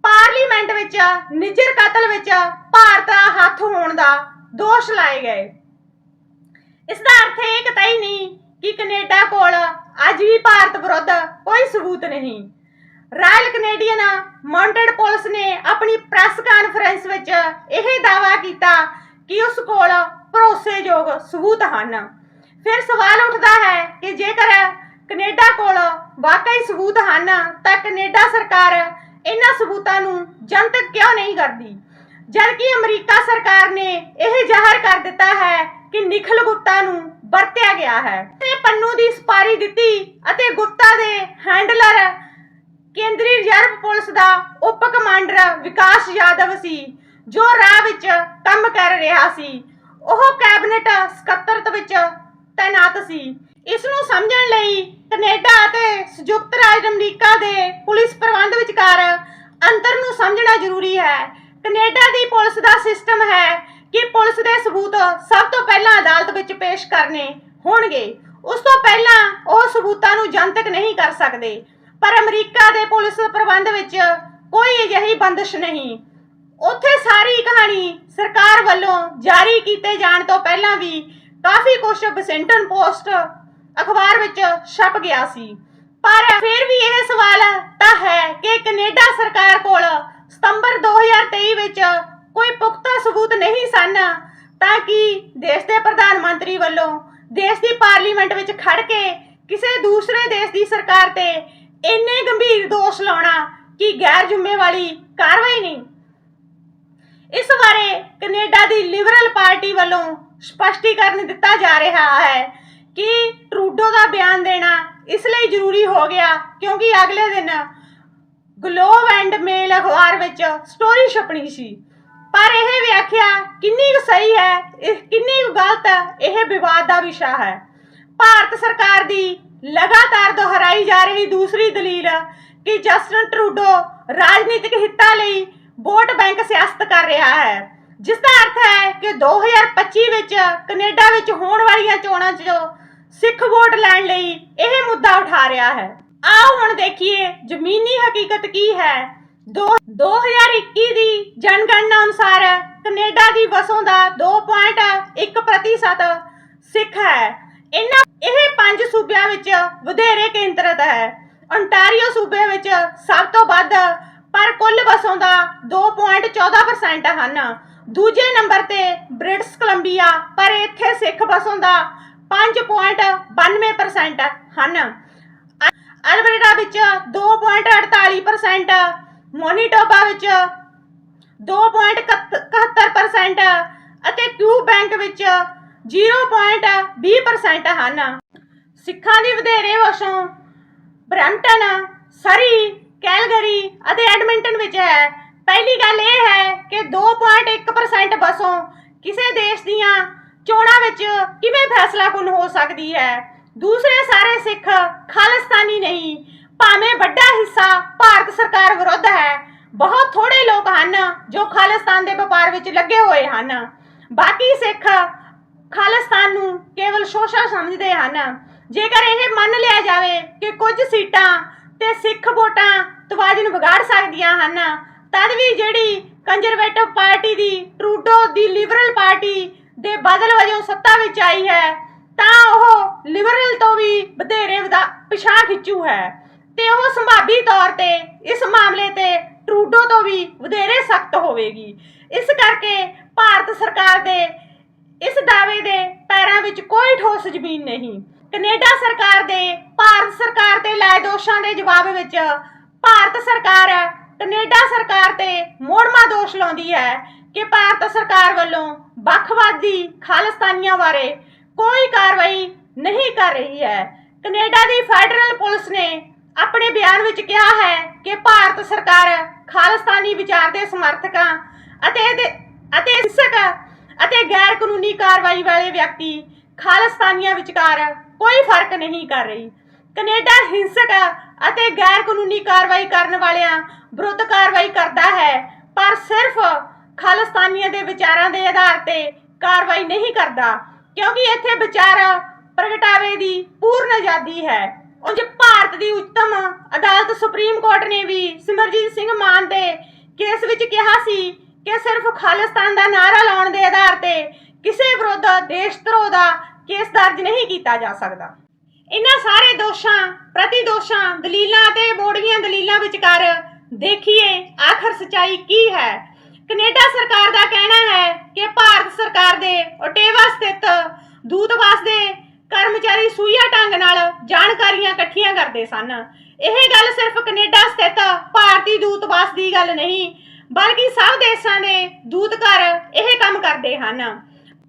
ਪਾਰਲੀਮੈਂਟ ਵਿੱਚ, ਨਿਜਰ ਕਤਲ ਵਿੱਚ ਭਾਰਤ ਦਾ ਹੱਥ ਹੋਣ ਦਾ ਦੋਸ਼ ਲਾਏ ਗਏ। ਇਸ ਦਾ ਅਰਥ ਇਹ ਕਤਈ ਨਹੀਂ ਕਿ ਕੈਨੇਡਾ ਕੋਲ ਅੱਜ ਵੀ ਭਾਰਤ ਵਿਰੁੱਧ ਕੋਈ ਸਬੂਤ ਨਹੀਂ। ਰਾਇਲ ਕੈਨੇਡੀਅਨ ਮਾਊਂਟਡ ਪੁਲਿਸ ਨੇ ਕਾਨਫਰੰਸ ਵਿੱਚ ਇਹ ਦਾਅਵਾ ਕੀਤਾ ਕਿ ਉਸ ਕੋਲ ਭਰੋਸੇਯੋਗ ਸਬੂਤ ਹਨ। ਫਿਰ ਸਵਾਲ ਉੱਠਦਾ ਹੈ ਕਿ ਜੇਕਰ ਕੈਨੇਡਾ ਕੋਲ ਵਾਕਈ ਸਬੂਤ ਹਨ, ਤਾਂ ਕੈਨੇਡਾ ਸਰਕਾਰ ਇਹਨਾਂ ਸਬੂਤਾਂ ਨੂੰ ਜਨਤਕ ਕਿਉਂ ਨਹੀਂ ਕਰਦੀ? ਜਦਕਿ ਅਮਰੀਕਾ ਸਰਕਾਰ ਨੇ ਇਹ ਜ਼ਾਹਰ ਕਰ ਦਿੱਤਾ ਹੈ ਕਿ ਨਿਖਲ ਗੁਪਤਾ ਨੂੰ ਵਰਤਿਆ ਗਿਆ ਹੈ। ਤੇ ਪੰਨੂ ਦੀ ਸਪਾਰੀ ਦਿੱਤੀ ਅਤੇ ਗੁਪਤਾ ਦੇ ਹੈਂਡਲਰ ਕੇਂਦਰੀ ਰਿਜ਼ਰਵ ਪੁਲਿਸ ਦਾ ਉਪ ਕਮਾਂਡਰ ਵਿਕਾਸ ਯਾਦਵ ਸੀ, ਜੋ ਰਾਹ ਵਿੱਚ ਕੰਮ ਕਰ ਰਿਹਾ ਸੀ। ਉਹ ਕੈਬਨਿਟ ਸਕੱਤਰਤ ਵਿੱਚ ਤਾਇਨਾਤ ਸੀ। ਇਸ ਨੂੰ ਸਮਝਣ ਲਈ ਕੈਨੇਡਾ ਅਤੇ ਸੰਯੁਕਤ ਰਾਜ ਅਮਰੀਕਾ ਦੇ ਪੁਲਿਸ ਪ੍ਰਬੰਧ ਵਿਚਕਾਰ ਅੰਤਰ ਨੂੰ ਸਮਝਣਾ ਜ਼ਰੂਰੀ ਹੈ। ਕੈਨੇਡਾ ਦੀ ਪੁਲਿਸ ਦਾ ਸਿਸਟਮ ਹੈ ਕਿ ਪੁਲਿਸ ਦੇ ਸਬੂਤ ਸਭ ਤੋਂ ਪਹਿਲਾਂ ਅਦਾਲਤ ਵਿੱਚ ਪੇਸ਼ ਕਰਨੇ ਹੋਣਗੇ। ਉਸ ਤੋਂ ਪਹਿਲਾਂ ਉਹ ਸਬੂਤਾਂ ਨੂੰ ਜਨਤਕ ਨਹੀਂ ਕਰ ਸਕਦੇ। ਪਰ ਅਮਰੀਕਾ ਦੇ ਪੁਲਿਸ ਪ੍ਰਬੰਧ ਵਿੱਚ ਕੋਈ ਅਜਿਹੀ ਬੰਦਸ਼ ਨਹੀਂ। ਉੱਥੇ ਸਾਰੀ ਕਹਾਣੀ ਸਰਕਾਰ ਵੱਲੋਂ ਜਾਰੀ ਕੀਤੇ ਜਾਣ ਤੋਂ ਪਹਿਲਾਂ ਵੀ ਕਾਫੀ ਕੁਝ ਬਸੈਂਟਨ ਪੋਸਟ ਅਖਬਾਰ ਵਿੱਚ ਛਪ ਗਿਆ ਸੀ। ਪਰ ਫਿਰ ਵੀ ਇਹ ਸਵਾਲ ਤਾਂ ਹੈ ਕਿ ਕੈਨੇਡਾ ਸਰਕਾਰ ਕੋਲ ਸਤੰਬਰ 2023 ਵਿੱਚ ਕੋਈ ਪੁਖਤਾ ਸਬੂਤ ਨਹੀਂ ਸਨ, ਤਾਂ ਕਿ ਦੇਸ਼ ਦੇ ਪ੍ਰਧਾਨ ਮੰਤਰੀ ਵੱਲੋਂ ਦੇਸ਼ ਦੀ ਪਾਰਲੀਮੈਂਟ ਵਿੱਚ ਖੜ ਕੇ ਕਿਸੇ ਦੂਸਰੇ ਦੇਸ਼ ਦੀ ਸਰਕਾਰ ਤੇ ਇੰਨੇ ਗੰਭੀਰ ਦੋਸ਼ ਲਾਉਣਾ ਕਿ ਗੈਰ ਜ਼ਿੰਮੇਵਾਰੀ ਕਾਰਵਾਈ ਨਹੀਂ। ਇਸ ਬਾਰੇ ਕੈਨੇਡਾ ਦੀ ਲਿਬਰਲ ਪਾਰਟੀ ਵੱਲੋਂ ਸਪਸ਼ਟੀਕਰਨ ਦਿੱਤਾ ਜਾ ਰਿਹਾ ਹੈ ਕਿ ਟਰੂਡੋ ਦਾ ਬਿਆਨ ਦੇਣਾ ਇਸ ਲਈ ਜ਼ਰੂਰੀ ਹੋ ਗਿਆ ਕਿਉਂਕਿ ਅਗਲੇ ਦਿਨ ਗਲੋਬ ਐਂਡ ਮੇਲ ਅਖਬਾਰ ਵਿੱਚ ਸਟੋਰੀ ਛਪਣੀ ਸੀ। ਪਰ ਇਹ ਵਿਆਖਿਆ ਕਿੰਨੀ ਕੁ ਸਹੀ ਹੈ, ਇਹ ਕਿੰਨੀ ਕੁ ਗਲਤ ਹੈ, ਇਹ ਵਿਵਾਦ ਦਾ ਵਿਸ਼ਾ ਹੈ। ਭਾਰਤ ਸਰਕਾਰ ਦੀ ਲਗਾਤਾਰ ਦੁਹਰਾਈ ਜਾ ਰਹੀ ਦੂਸਰੀ ਦਲੀਲ ਕਿ ਜਸਟਨ ਟਰੂਡੋ ਰਾਜਨੀਤਿਕ ਹਿੱਤਾਂ ਲਈ ਵੋਟ ਬੈਂਕ ਸਿਆਸਤ ਕਰ ਰਿਹਾ ਹੈ ਜਿਸ ਦਾ ਅਰਥ ਹੈ ਕਿ 2025 ਵਿੱਚ ਕੈਨੇਡਾ ਵਿੱਚ ਹੋਣ ਵਾਲੀਆਂ ਚੋਣਾਂ 'ਚ ਸਿੱਖ ਵੋਟ ਲੈਣ ਲਈ ਇਹ ਮੁੱਦਾ ਉਠਾ ਰਿਹਾ ਹੈ। ਆਓ ਹੁਣ ਦੇਖੀਏ ਜ਼ਮੀਨੀ ਹਕੀਕਤ ਕੀ ਹੈ। ਦੋ- 2021 ਦੀ ਜਨਗਣਨਾ ਅਨੁਸਾਰ ਕੈਨੇਡਾ ਦੀ ਵਸੋਂ ਦਾ 2.1% ਸਿੱਖ ਹੈ। ਇਹਨਾਂ ਇਹ ਪੰਜ ਸੂਬਿਆਂ ਵਿੱਚ ਵਧੇਰੇ ਕੇਂਦਰਿਤ ਹੈ। ontario ਸੂਬੇ ਵਿੱਚ ਸਭ ਤੋਂ ਵੱਧ, ਪਰ ਕੁੱਲ ਵਸੋਂ ਦਾ 2.14% ਹਨ। ਦੂਜੇ ਨੰਬਰ ਤੇ ਬ੍ਰਿਟਿਸ਼ ਕੋਲੰਬੀਆ, ਪਰ ਇੱਥੇ ਸਿੱਖ ਵਸੋਂ ਦਾ 5.92% ਹਨ। ਅਲਬਰਟਾ ਵਿੱਚ 2.48% ਮੋਨੀਟੋਬਾ ਵਿੱਚ 2.71% ਅਤੇ ਕਿਊਬੈਂਕ ਵਿੱਚ 0.20% ਹਨ। ਸਿੱਖਾਂ ਦੀ ਵਧੇਰੇ ਵਸੋਂ ਬ੍ਰੈਂਪਟਨ, ਸਰੀ, ਕੈਲਗਰੀ ਅਤੇ ਐਡਮਿੰਟਨ ਵਿੱਚ ਹੈ। ਪਹਿਲੀ ਗੱਲ ਇਹ ਹੈ ਕਿ 2.1% ਵਸੋਂ ਕਿਸੇ ਦੇਸ਼ ਦੀਆਂ ਚੋਣਾਂ ਵਿੱਚ ਕਿਵੇਂ ਫੈਸਲਾਕੁਨ ਹੋ ਸਕਦੀ ਹੈ। ਦੂਸਰੇ ਸਾਰੇ ਸਿੱਖ ਖਾਲਿਸਤਾਨੀ ਨਹੀਂ, ਭਾਵੇਂ ਵੱਡਾ ਹਿੱਸਾ ਭਾਰਤ ਸਰਕਾਰ ਵਿਰੁੱਧ ਹੈ। ਬਹੁਤ ਥੋੜੇ ਲੋਕ ਹਨ ਜੋ ਖਾਲਿਸਤਾਨ ਦੇ ਵਪਾਰ ਵਿੱਚ ਲੱਗੇ ਹੋਏ ਹਨ। ਬਾਕੀ ਸਿੱਖ ਖਾਲਿਸਤਾਨ ਨੂੰ ਕੇਵਲ ਸ਼ੋਸ਼ਾ ਸਮਝਦੇ ਹਨ। ਜੇਕਰ ਇਹ ਮੰਨ ਲਿਆ ਜਾਵੇ ਕਿ ਕੁਝ ਸੀਟਾਂ ਤੇ ਸਿੱਖ ਵੋਟਾਂ ਤਵਾਜ਼ਨ ਵਿਗਾੜ ਸਕਦੀਆਂ ਹਨ, ਤਦ ਵੀ ਜਿਹੜੀ ਕੰਜ਼ਰਵੇਟਿਵ ਪਾਰਟੀ ਦੀ, ਟਰੂਡੋ ਦੀ ਲਿਬਰਲ ਪਾਰਟੀ ਦੇ ਬਦਲ ਵਜੋਂ ਸੱਤਾ ਵਿੱਚ ਆਈ ਹੈ, ਤਾਂ ਉਹ ਲਿਬਰਲ ਤੋਂ ਵੀ ਵਧੇਰੇ ਵਧਾ- ਪਿਛਾਂਹ ਖਿੱਚੂ ਹੈ। ਤੇ ਉਹ ਸੰਭਾਵੀ ਤੌਰ ਤੇ ਇਸ ਮਾਮਲੇ ਤੇ ਟਰੂਡੋ ਤੋਂ ਵੀ ਵਧੇਰੇ ਸਖਤ ਹੋਵੇਗੀ। ਇਸ ਕਰਕੇ ਭਾਰਤ ਸਰਕਾਰ ਦੇ ਇਸ ਦਾਅਵੇ ਦੇ ਪੈਰਾਂ ਵਿੱਚ ਕੋਈ ਠੋਸ ਜ਼ਮੀਨ ਨਹੀਂ। ਕੈਨੇਡਾ ਸਰਕਾਰ ਦੇ, ਭਾਰਤ ਸਰਕਾਰ ਤੇ ਲਾਏ ਦੋਸ਼ਾਂ ਦੇ ਜਵਾਬ ਵਿੱਚ ਭਾਰਤ ਸਰਕਾਰ, ਕੈਨੇਡਾ ਸਰਕਾਰ ਤੇ ਮੋੜਮਾ ਦੋਸ਼ ਲਾਉਂਦੀ ਹੈ ਕਿ ਭਾਰਤ ਸਰਕਾਰ ਵੱਲੋਂ ਵੱਖਵਾਦੀ ਖਾਲਿਸਤਾਨੀਆਂ ਬਾਰੇ ਕੋਈ ਕਾਰਵਾਈ ਨਹੀਂ ਕਰ ਰਹੀ ਹੈ। ਕੈਨੇਡਾ ਦੀ ਫੈਡਰਲ ਪੁਲਿਸ ਨੇ ਆਪਣੇ ਬਿਆਨ ਵਿੱਚ ਕਿਹਾ ਹੈ ਕਿ ਭਾਰਤ ਸਰਕਾਰ ਖਾਲਿਸਤਾਨੀ ਵਿਚਾਰ ਦੇ ਸਮਰਥਕਾਂ ਅਤੇ ਅਤੇ ਹਿੰਸਕ ਅਤੇ ਗੈਰ ਕਾਨੂੰਨੀ ਕਾਰਵਾਈ ਵਾਲੇ ਵਿਅਕਤੀ ਖਾਲਿਸਤਾਨੀਆਂ ਵਿਚਕਾਰ ਕੋਈ ਫ਼ਰਕ ਨਹੀਂ ਕਰ ਰਹੀ। ਕੈਨੇਡਾ ਹਿੰਸਕ ਅਤੇ ਗੈਰ ਕਾਨੂੰਨੀ ਕਾਰਵਾਈ ਕਰਨ ਵਾਲਿਆਂ ਵਿਰੁੱਧ ਕਾਰਵਾਈ ਕਰਦਾ ਹੈ, ਪਰ ਸਿਰਫ ਖਾਲਿਸਤਾਨੀਆਂ ਦੇ ਵਿਚਾਰਾਂ ਦੇ ਆਧਾਰ ਤੇ ਕਾਰਵਾਈ ਨਹੀਂ ਕਰਦਾ, ਕਿਉਂਕਿ ਇੱਥੇ ਵਿਚਾਰ ਪ੍ਰਗਟਾਵੇ ਦੀ ਪੂਰਨ ਆਜ਼ਾਦੀ ਹੈ। ਉਂਝ ਭਾਰਤ ਦੀ ਉੱਤਮ ਅਦਾਲਤ ਸੁਪਰੀਮ ਕੋਰਟ ਨੇ ਵੀ ਸਿਮਰਜੀਤ ਸਿੰਘ ਮਾਨ ਦੇ ਕੇਸ ਵਿੱਚ ਕਿਹਾ ਸੀ ਕਿ ਸਿਰਫ ਖਾਲਿਸਤਾਨ ਦਾ ਨਾਰਾ ਲਾਉਣ ਦੇ ਆਧਾਰ ਤੇ ਕਿਸੇ ਵਿਰੁੱਧ ਦੇਸ਼ ਧਰੋਹ ਦਾ ਕੇਸ ਦਰਜ ਨਹੀਂ ਕੀਤਾ ਜਾ ਸਕਦਾ। ਇਹਨਾਂ ਸਾਰੇ ਦੋਸ਼ਾਂ ਪ੍ਰਤੀ ਦੋਸ਼ਾਂ ਦਲੀਲਾਂ ਅਤੇ ਮੋੜਵੀਆਂ ਦਲੀਲਾਂ ਵਿਚਕਾਰ ਦੇਖੀਏ, ਆਖਰ ਸਚਾਈ ਕੀ ਹੈ? ਕੈਨੇਡਾ ਸਰਕਾਰ ਦਾ ਕਹਿਣਾ ਹੈ ਕਿ ਭਾਰਤ ਸਰਕਾਰ ਦੇ ਓਟੇਵਾ ਸਥਿਤ ਦੂਤਵਾਸ ਦੇ ਕਰਮਚਾਰੀ ਸੂਈਆ ਢੰਗ ਨਾਲ ਜਾਣਕਾਰੀਆਂ ਇਕੱਠੀਆਂ ਕਰਦੇ ਸਨ। ਇਹ ਗੱਲ ਸਿਰਫ ਕੈਨੇਡਾ ਸਥਿਤ ਭਾਰਤੀ ਦੂਤਵਾਸ ਦੀ ਗੱਲ ਨਹੀਂ ਬਲਕਿ ਸਭ ਦੇਸ਼ਾਂ ਦੇ ਦੂਤਘਰ ਇਹ ਕੰਮ ਕਰਦੇ ਹਨ।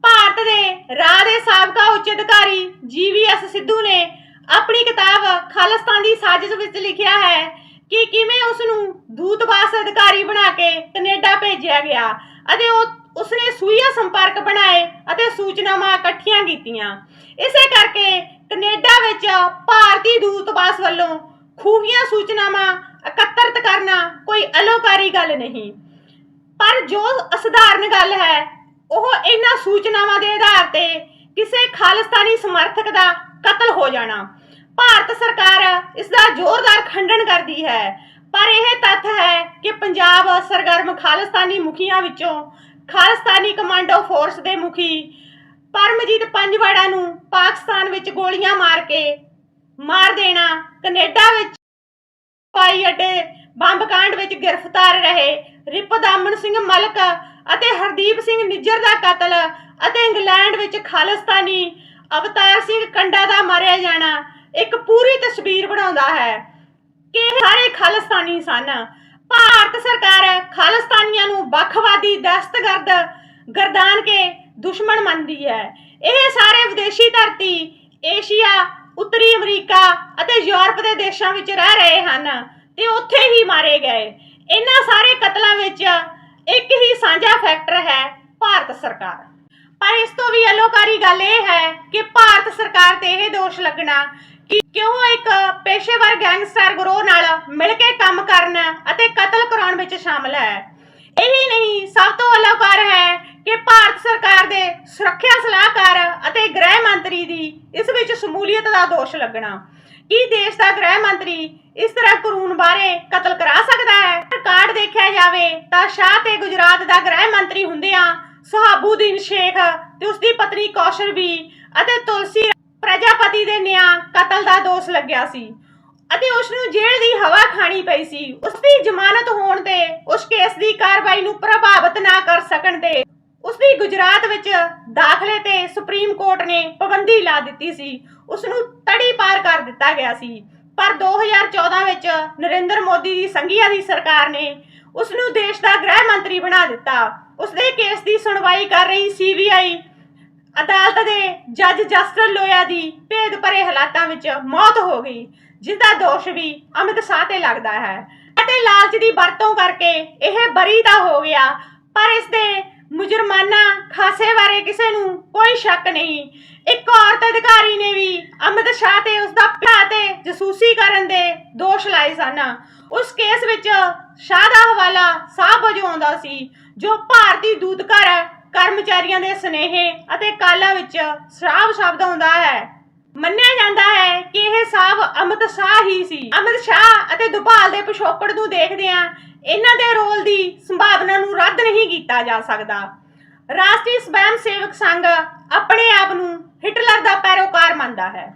ਭਾਰਤ ਦੇ ਰਾਹ ਦੇ ਸਾਬਕਾ ਉੱਚ ਅਧਿਕਾਰੀ ਜੀਵੀਐਸ ਸਿੱਧੂ ਨੇ ਆਪਣੀ ਕਿਤਾਬ ਖਾਲਿਸਤਾਨ ਦੀ ਸਾਜ਼ਿਸ਼ ਵਿੱਚ ਲਿਖਿਆ ਹੈ ਕਿ ਕਿਵੇਂ ਉਸ ਨੂੰ ਦੂਤਵਾਸ ਅਧਿਕਾਰੀ ਬਣਾ ਕੇ ਕੈਨੇਡਾ ਭੇਜਿਆ ਗਿਆ ਅਤੇ ਉਹ ਉਸਨੇ ਸੂਈਆ ਸੰਪਰਕ ਬਣਾਏ ਅਤੇ ਸੂਚਨਾਵਾਂ ਇਕੱਠੀਆਂ ਕੀਤੀਆਂ। ਇਸੇ ਕਰਕੇ ਕੈਨੇਡਾ ਵਿੱਚ ਭਾਰਤੀ ਦੂਤਵਾਸ ਵੱਲੋਂ ਖੂਬੀਆਂ ਸੂਚਨਾਵਾਂ ਇਕੱਤਰਤ ਕਰਨਾ ਕੋਈ ਅਲੋਕਾਰੀ ਗੱਲ ਨਹੀਂ। ਪਰ ਜੋ ਅਸਧਾਰਨ ਗੱਲ ਹੈ, ਉਹ ਇਹਨਾਂ ਸੂਚਨਾਵਾਂ ਦੇ ਆਧਾਰ ਤੇ ਕਿਸੇ ਖਾਲਿਸਤਾਨੀ ਸਮਰਥਕ ਦਾ ਕਤਲ ਹੋ ਜਾਣਾ। ਭਾਰਤ ਸਰਕਾਰ ਇਸ ਦਾ ਜ਼ੋਰਦਾਰ ਖੰਡਨ ਕਰਦੀ ਹੈ। ਪਰ ਇਹ ਤੱਥ ਹੈ ਕਿ ਪੰਜਾਬ ਸਰਗਰਮ ਖਾਲਿਸਤਾਨੀ ਮੁਖੀਆਂ ਵਿੱਚੋਂ ਖਾਲਿਸਤਾਨੀ ਕਮਾਂਡੋ ਫੋਰਸ ਦੇ ਮੁਖੀ ਪਰਮਜੀਤ ਪੰਜਵਾੜਾ ਨੂੰ ਪਾਕਿਸਤਾਨ ਵਿੱਚ ਗੋਲੀਆਂ ਮਾਰ ਕੇ ਮਾਰ ਦੇਣਾ ਕੈਨੇਡਾ ਵਿੱਚ ਪਾਈ ਅੱਡੇ, ਬੰਬ ਕਾਂਡ ਵਿੱਚ ਗ੍ਰਿਫਤਾਰ ਰਹੇ ਰਿਪਦਾਮਨ ਸਿੰਘ ਮਲਕ ਅਤੇ ਹਰਦੀਪ ਸਿੰਘ ਨਿੱਜਰ ਦਾ ਕਤਲ ਅਤੇ ਇੰਗਲੈਂਡ ਵਿੱਚ ਖਾਲਿਸਤਾਨੀ ਅਵਤਾਰ ਸਿੰਘ ਕੰਡਾ ਦਾ ਮਾਰਿਆ ਜਾਣਾ ਇੱਕ ਪੂਰੀ ਤਸਵੀਰ ਬਣਾਉਂਦਾ ਹੈ। ਕਿ ਸਾਰੇ ਖਾਲਿਸਤਾਨੀ ਸਨ। ਭਾਰਤ ਸਰਕਾਰ ਖਾਲਿਸਤਾਨੀਆਂ ਨੂੰ ਵੱਖਵਾਦੀ ਦਹਿਸ਼ਤਗਰਦ ਗਰਦਾਨ ਕੇ ਦੁਸ਼ਮਣ ਮੰਨਦੀ ਹੈ। ਇਹ ਸਾਰੇ ਵਿਦੇਸ਼ੀ ਧਰਤੀ, ਏਸ਼ੀਆ ਉੱਤਰੀ ਅਮਰੀਕਾ ਅਤੇ ਯੂਰਪ ਦੇ ਦੇਸ਼ਾਂ ਵਿੱਚ ਰਹਿ ਰਹੇ ਹਨ ਤੇ ਉੱਥੇ ਹੀ ਮਾਰੇ ਗਏ। ਇਹਨਾਂ ਸਾਰੇ ਕਤਲਾਂ ਵਿੱਚ ਇੱਕ ਹੀ ਸਾਂਝਾ ਫੈਕਟਰ ਹੈ ਭਾਰਤ ਸਰਕਾਰ। ਪਰ ਇਸ ਤੋਂ ਵੀ ਅਲੋਕਾਰੀ ਗੱਲ ਇਹ ਹੈ ਕਿ ਭਾਰਤ ਸਰਕਾਰ ਤੇ ਇਹ ਦੋਸ਼ ਲੱਗਣਾ ਕਿ ਕਿਉਂ ਇੱਕ ਪੇਸ਼ੇਵਰ ਗੈਂਗਸਟਰ ਗਰੋਹ ਨਾਲ ਮਿਲ ਕੇ ਕੰਮ ਕਰਨ ਅਤੇ ਕਤਲ ਕਰਾਉਣ ਵਿੱਚ ਸ਼ਾਮਲ ਹੈ। ਇਹੀ ਨਹੀਂ, ਸਭ ਤੋਂ ਅਲੋਕਾਰ ਹੈ ਕਿ ਭਾਰਤ ਸਰਕਾਰ ਦੇ ਸੁਰੱਖਿਆ ਸਲਾਹਕਾਰ ਅਤੇ ਗ੍ਰਹਿ ਮੰਤਰੀ ਦੀ ਇਸ ਵਿੱਚ ਸ਼ਮੂਲੀਅਤ ਦਾ ਦੋਸ਼ ਲੱਗਣਾ। ਕੀ ਦੇਸ਼ ਦਾ ਗ੍ਰਹਿ ਮੰਤਰੀ ਇਸ ਤਰ੍ਹਾਂ ਕਾਨੂੰਨ ਬਾਰੇ ਕਤਲ ਕਰਾ ਸਕਦਾ ਹੈ? ਰਿਕਾਰਡ ਦੇਖਿਆ ਜਾਵੇ ਤਾਂ ਸ਼ਾਹ ਤੇ ਗੁਜਰਾਤ ਦਾ ਗ੍ਰਹਿ ਮੰਤਰੀ ਹੁੰਦਿਆਂ ਸੁਹਾਬੂਦੀਨ ਸ਼ੇਖ ਤੇ ਉਸ ਦੀ ਪਤਨੀ ਕੌਸ਼ਰ ਵੀ ਅਤੇ ਤੁਲਸੀ ਪ੍ਰਜਾਪਤੀ ਦੇ ਨਿਆਂ ਕਤਲ ਦਾ ਦੋਸ਼ ਲੱਗਿਆ ਸੀ ਅਤੇ ਉਸ ਨੂੰ ਜੇਲ੍ਹ ਦੀ ਹਵਾ ਖਾਣੀ ਪਈ ਸੀ। ਉਸ ਦੀ ਜ਼ਮਾਨਤ ਹੋਣ ਤੇ ਉਸ ਕੇਸ ਦੀ ਕਾਰਵਾਈ ਨੂੰ ਪ੍ਰਭਾਵਿਤ ਨਾ ਕਰ ਸਕਣ ਤੇ ਉਸ ਦੀ ਗੁਜਰਾਤ ਵਿੱਚ ਦਾਖਲੇ ਤੇ ਸੁਪਰੀਮ ਕੋਰਟ ਨੇ ਪਾਬੰਦੀ ਲਾ ਦਿੱਤੀ ਸੀ। ਉਸ ਨੂੰ ਤੜੀ ਪਾਰ ਕਰ ਦਿੱਤਾ ਗਿਆ ਸੀ। ਪਰ 2014 ਵਿੱਚ ਨਰਿੰਦਰ ਮੋਦੀ ਦੀ ਸੰਘੀਆ ਦੀ ਸਰਕਾਰ ਨੇ ਉਸ ਨੂੰ ਦੇਸ਼ ਦਾ ਗ੍ਰਹਿ ਮੰਤਰੀ ਬਣਾ ਦਿੱਤਾ। ਉਸ ਦੇ ਕੇਸ ਦੀ ਸੁਣਵਾਈ ਕਰ ਰਹੀ ਸੀਬੀਆਈ ਅਦਾਲਤ ਦੇ ਜੱਜ ਜਸਟਰ ਲੋਇਆ ਦੀ ਭੇਦ ਭਰੇ ਹਾਲਾਤਾਂ ਵਿੱਚ ਮੌਤ ਹੋ ਗਈ ਜਿਸ ਦਾ ਦੋਸ਼ ਵੀ ਅਮਿਤ ਸ਼ਾਹ ਤੇ ਲੱਗਦਾ ਹੈ। ਅਤੇ ਲਾਲਚ ਦੀ ਵਰਤੋਂ ਕਰਕੇ ਇਹ ਬਰੀ ਤਾਂ ਹੋ ਗਿਆ, ਪਰ ਇਸ ਦੇ ਮੁਜਰਮਾਨਾ ਖਾਸੇ ਬਾਰੇ ਕਿਸੇ ਨੂੰ ਕੋਈ ਸ਼ੱਕ ਨਹੀਂ। ਇੱਕ ਔਰਤ ਅਧਿਕਾਰੀ ਨੇ ਵੀ ਅਮਿਤ ਸ਼ਾਹ ਤੇ ਉਸ ਦਾ ਭਰਾ ਤੇ ਜਸੂਸੀ ਕਰਨ ਦੇ ਦੋਸ਼ ਲਾਏ ਸਨ। ਉਸ ਕੇਸ ਵਿੱਚ ਸ਼ਾਹ ਦਾ ਹਵਾਲਾ ਸਾਹ ਵਜੋਂ ਆਉਂਦਾ ਸੀ, ਜੋ ਭਾਰਤੀ ਦੂਤਘਰ ਕਰਮਚਾਰੀਆਂ ਦੇ ਸਨੇਹੇ ਅਤੇ ਕਾਲਾਂ ਵਿੱਚ ਸ਼ਰਾਬ ਸ਼ਬਦ ਆਉਂਦਾ ਹੈ। ਮੰਨਿਆ ਜਾਂਦਾ ਹੈ ਕਿ ਇਹ ਸਾਬ ਅਮਿਤ ਸ਼ਾਹ ਹੀ ਸੀ। ਅਮਿਤ ਸ਼ਾਹ ਅਤੇ ਦੁਭਾਲ ਦੇ ਪਿਛੋਕੜ ਨੂੰ ਦੇਖਦਿਆਂ ਇਹਨਾਂ ਦੇ ਰੋਲ ਦੀ ਸੰਭਾਵਨਾ ਨੂੰ ਰੱਦ ਨਹੀਂ ਕੀਤਾ ਜਾ ਸਕਦਾ। ਰਾਸ਼ਟਰੀ ਸਵੈਮ ਸੇਵਕ ਸੰਘ ਆਪਣੇ ਆਪ ਨੂੰ ਹਿਟਲਰ ਦਾ ਪੈਰੋਕਾਰ ਮੰਨਦਾ ਹੈ।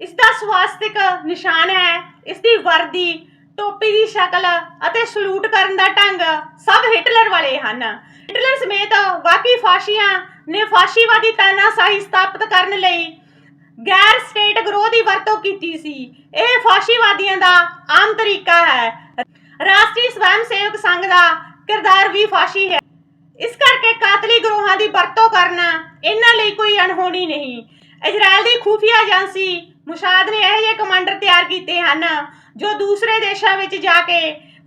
ਇਸ ਦਾ ਸਵਾਸਤਿਕ ਨਿਸ਼ਾਨ ਹੈ, ਇਸ ਦੀ ਵਰਦੀ, ਟੋਪੀ ਦੀ ਸ਼ਕਲ ਅਤੇ ਸਲੂਟ ਕਰਨ ਦਾ ਢੰਗ ਸਭ ਹਿਟਲਰ ਵਾਲੇ ਹਨ। ਹਿਟਲਰ ਸਮੇਤ ਬਾਕੀ ਫਾਸ਼ੀਆਂ ਨੇ ਫਾਸ਼ੀਵਾਦੀ ਤਾਨਾਸ਼ਾਹੀ ਸਥਾਪਿਤ ਕਰਨ ਲਈ ਗੈਰ ਸਟੇਟ ਗਰੋਹ ਦੀ ਵਰਤੋਂ ਕੀਤੀ ਸੀ। ਇਹ ਫਾਸ਼ੀਵਾਦੀਆਂ ਦਾ ਆਮ ਤਰੀਕਾ ਹੈ। ਰਾਸ਼ਟਰੀ ਸਵੈਮ ਸੇਵਕ ਸੰਘ ਦਾ ਕਿਰਦਾਰ ਵੀ ਫਾਸ਼ੀ ਹੈ। ਇਸ ਕਰਕੇ ਕਾਤਲੀ ਗਰੋਹਾਂ ਦੀ ਵਰਤੋਂ ਕਰਨਾ ਇਹਨਾਂ ਲਈ ਕੋਈ ਅਣਹੋਣੀ ਨਹੀਂ। ਇਜ਼ਰਾਈਲ ਦੀ ਖੂਫੀਆ ਏਜੰਸੀ ਮੁਸ਼ਾਦ ਨੇ ਇਹੋ ਜਿਹੇ ਕਮਾਂਡਰ ਤਿਆਰ ਕੀਤੇ ਹਨ, ਜੋ ਦੂਸਰੇ ਦੇਸ਼ਾਂ ਵਿੱਚ ਜਾ ਕੇ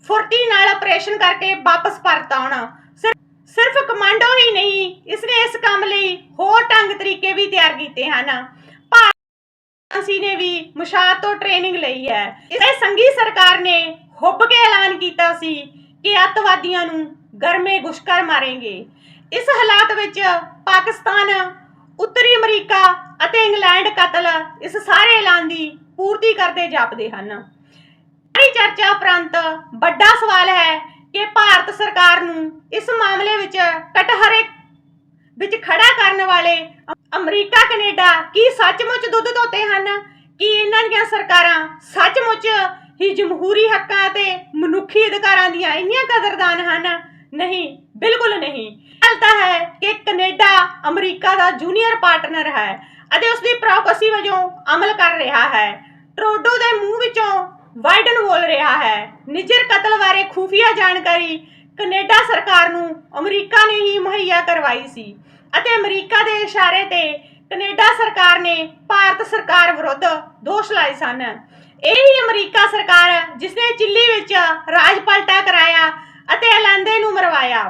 ਫੁਰਤੀ ਨਾਲ ਆਪਰੇਸ਼ਨ ਕਰਕੇ ਵਾਪਸ ਪਰਤ ਆਉਣ। ਸਿਰਫ ਕਮਾਂਡੋ ਹੀ ਨਹੀਂ, ਇਸਨੇ ਇਸ ਕੰਮ ਲਈ ਹੋਰ ਢੰਗ ਤਰੀਕੇ ਵੀ ਤਿਆਰ ਕੀਤੇ ਹਨ। ਭਾਰਤ ਅਸੀਂ ਨੇ ਵੀ ਮੁਸ਼ਾਦ ਤੋਂ ਟ੍ਰੇਨਿੰਗ ਲਈ ਹੈ। ਇਸੇ ਸੰਗੀ ਸਰਕਾਰ ਨੇ ਹੁੱਬ ਕੇ ਐਲਾਨ ਕੀਤਾ ਸੀ ਕਿ ਅੱਤਵਾਦੀਆਂ ਨੂੰ ਗਰਮੇ ਗੁਸ਼ਕਰ ਮਾਰेंगे ਇਸ ਹਾਲਾਤ ਵਿੱਚ ਪਾਕਿਸਤਾਨ, ਉੱਤਰੀ ਅਮਰੀਕਾ ਅਤੇ ਇੰਗਲੈਂਡ ਕਤਲ ਇਸ ਸਾਰੇ ਐਲਾਨ ਦੀ ਪੂਰਤੀ ਕਰਦੇ ਜਾਪਦੇ ਹਨ। ਸਾਰੀ ਚਰਚਾ ਉਪਰੰਤ ਵੱਡਾ ਸਵਾਲ ਹੈ ਕਿ ਭਾਰਤ ਸਰਕਾਰ ਨੂੰ ਇਸ ਮਾਮਲੇ ਵਿੱਚ ਕਟਹਰੇ ਵਿੱਚ ਖੜਾ ਕਰਨ ਵਾਲੇ ਅਮਰੀਕਾ, ਕੈਨੇਡਾ ਕੀ ਸੱਚਮੁੱਚ ਦੁੱਧ ਧੋਤੇ ਹਨ? ਕਿ ਇਹਨਾਂ ਦੀਆਂ ਸਰਕਾਰਾਂ ਸੱਚਮੁੱਚ ਹੀ ਜਮਹੂਰੀ ਹੱਕਾਂ ਅਤੇ ਮਨੁੱਖੀ ਅਧਿਕਾਰਾਂ ਦੀਆਂ ਇੰਨੀਆਂ ਕਦਰਦਾਨ ਹਨ। ਨਹੀਂ, ਬਿਲਕੁਲ ਨਹੀਂ। ਗੱਲ ਹੈ ਕਿ ਕੈਨੇਡਾ, ਅਮਰੀਕਾ ਦਾ ਜੂਨੀਅਰ ਪਾਰਟਨਰ ਹੈ ਅਤੇ ਉਸ ਦੀ ਪ੍ਰੋਕਸੀ ਵਜੋਂ ਅਮਲ ਕਰ ਰਿਹਾ ਹੈ। ਟਰੂਡੋ ਦੇ ਮੂੰਹ ਵਿੱਚੋਂ ਵਾਈਡਨ ਬੋਲ ਰਿਹਾ ਹੈ। ਨਿਜਰ ਕਤਲ ਬਾਰੇ ਖੂਫੀਆ ਜਾਣਕਾਰੀ ਕੈਨੇਡਾ ਸਰਕਾਰ ਨੂੰ ਅਮਰੀਕਾ ਨੇ ਹੀ ਮੁਹੱਈਆ ਕਰਵਾਈ ਸੀ ਅਤੇ ਅਮਰੀਕਾ ਦੇ ਇਸ਼ਾਰੇ ਤੇ ਕੈਨੇਡਾ ਸਰਕਾਰ ਨੇ ਭਾਰਤ ਸਰਕਾਰ ਵਿਰੁੱਧ ਦੋਸ਼ ਲਾਏ ਸਨ। ਇਹ ਹੀ ਅਮਰੀਕਾ ਸਰਕਾਰ ਜਿਸ ਨੇ ਚਿੱਲੀ ਵਿੱਚ ਰਾਜ ਪਲਟਾ ਕਰਾਇਆ ਅਤੇ ਐਲਾਂਦੇ ਨੂੰ ਮਰਵਾਇਆ।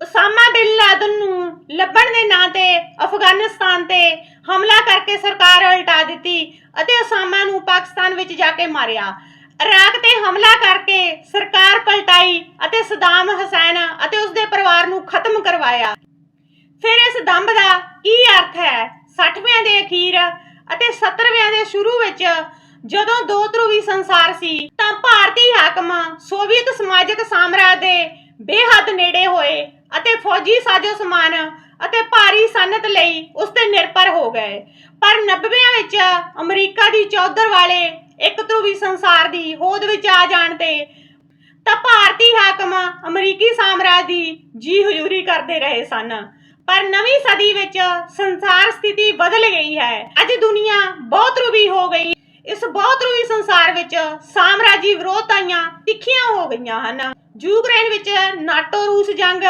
ਉਸਾਮਾ ਬਿਨ ਲਾਦਨ ਨੂੰ ਲੱਭਣ ਦੇ ਨਾਂ ਤੇ ਅਫਗਾਨਿਸਤਾਨ ਤੇ ਹਮਲਾ ਕਰਕੇ ਸਰਕਾਰ ਉਲਟਾ ਦਿੱਤੀ ਅਤੇ ਉਸਾਮਾ ਨੂੰ ਪਾਕਿਸਤਾਨ ਵਿੱਚ ਜਾ ਕੇ ਮਾਰਿਆ। ਇਰਾਕ ਤੇ ਹਮਲਾ ਕਰਕੇ ਸਰਕਾਰ ਪਲਟਾਈ ਅਤੇ ਸਦਾਮ ਹੁਸੈਨ ਅਤੇ ਉਸ ਦੇ ਪਰਿਵਾਰ ਨੂੰ ਖਤਮ ਕਰਵਾਇਆ। ਫਿਰ ਇਸ ਦੰਭ ਦਾ ਕੀ ਅਰਥ ਹੈ? 60ਵਿਆਂ ਦੇ ਅਖੀਰ ਅਤੇ 70ਵਿਆਂ ਦੇ ਸ਼ੁਰੂ ਵਿੱਚ ਜਦੋਂ ਦੋ ਧਰੂਵੀ ਸੰਸਾਰ ਸੀ, ਤਾਂ ਭਾਰਤੀ ਹਾਕਮ ਸੋਵੀਅਤ ਸਮਾਜਿਕ ਸਾਮਰਾਜ ਦੇ ਬੇਹੱਦ ਨੇੜੇ ਹੋਏ ਅਤੇ ਫੌਜੀ ਸਾਜੋ ਸਮਾਨ ਅਤੇ ਭਾਰੀ ਸਨਅਤ ਲਈ ਉਸ ਤੇ ਨਿਰਭਰ ਹੋ ਗਏ। ਪਰ 90ਵਿਆਂ ਵਿੱਚ ਅਮਰੀਕਾ ਦੀ ਚੌਧਰ ਵਾਲੇ ਇੱਕ ਧਰੂਵੀ ਸੰਸਾਰ ਦੀ ਹੋਂਦ ਵਿੱਚ ਆ ਜਾਣ ਤੇ ਤਾਂ ਭਾਰਤੀ ਹਾਕਮ ਅਮਰੀਕੀ ਸਾਮਰਾਜ ਦੀ ਜੀ ਹਜ਼ੂਰੀ ਕਰਦੇ ਰਹੇ ਸਨ। ਪਰ ਨਵੀਂ ਸਦੀ ਵਿੱਚ ਸੰਸਾਰ ਸਥਿਤੀ ਬਦਲ ਗਈ ਹੈ। ਅੱਜ ਦੁਨੀਆ ਬਹੁਤ ਰੂਬੀ ਹੋ ਗਈ। ਇਸ ਬਹੁਤ ਰੂਬੀ ਸੰਸਾਰ ਵਿੱਚ ਸਾਮਰਾਜੀ ਵਿਰੋਧਤਾਈਆਂ ਤਿੱਖੀਆਂ ਹੋ ਗਈਆਂ ਹਨ। ਯੂਕਰੇਨ ਵਿੱਚ ਨਾਟੋ ਰੂਸ ਜੰਗ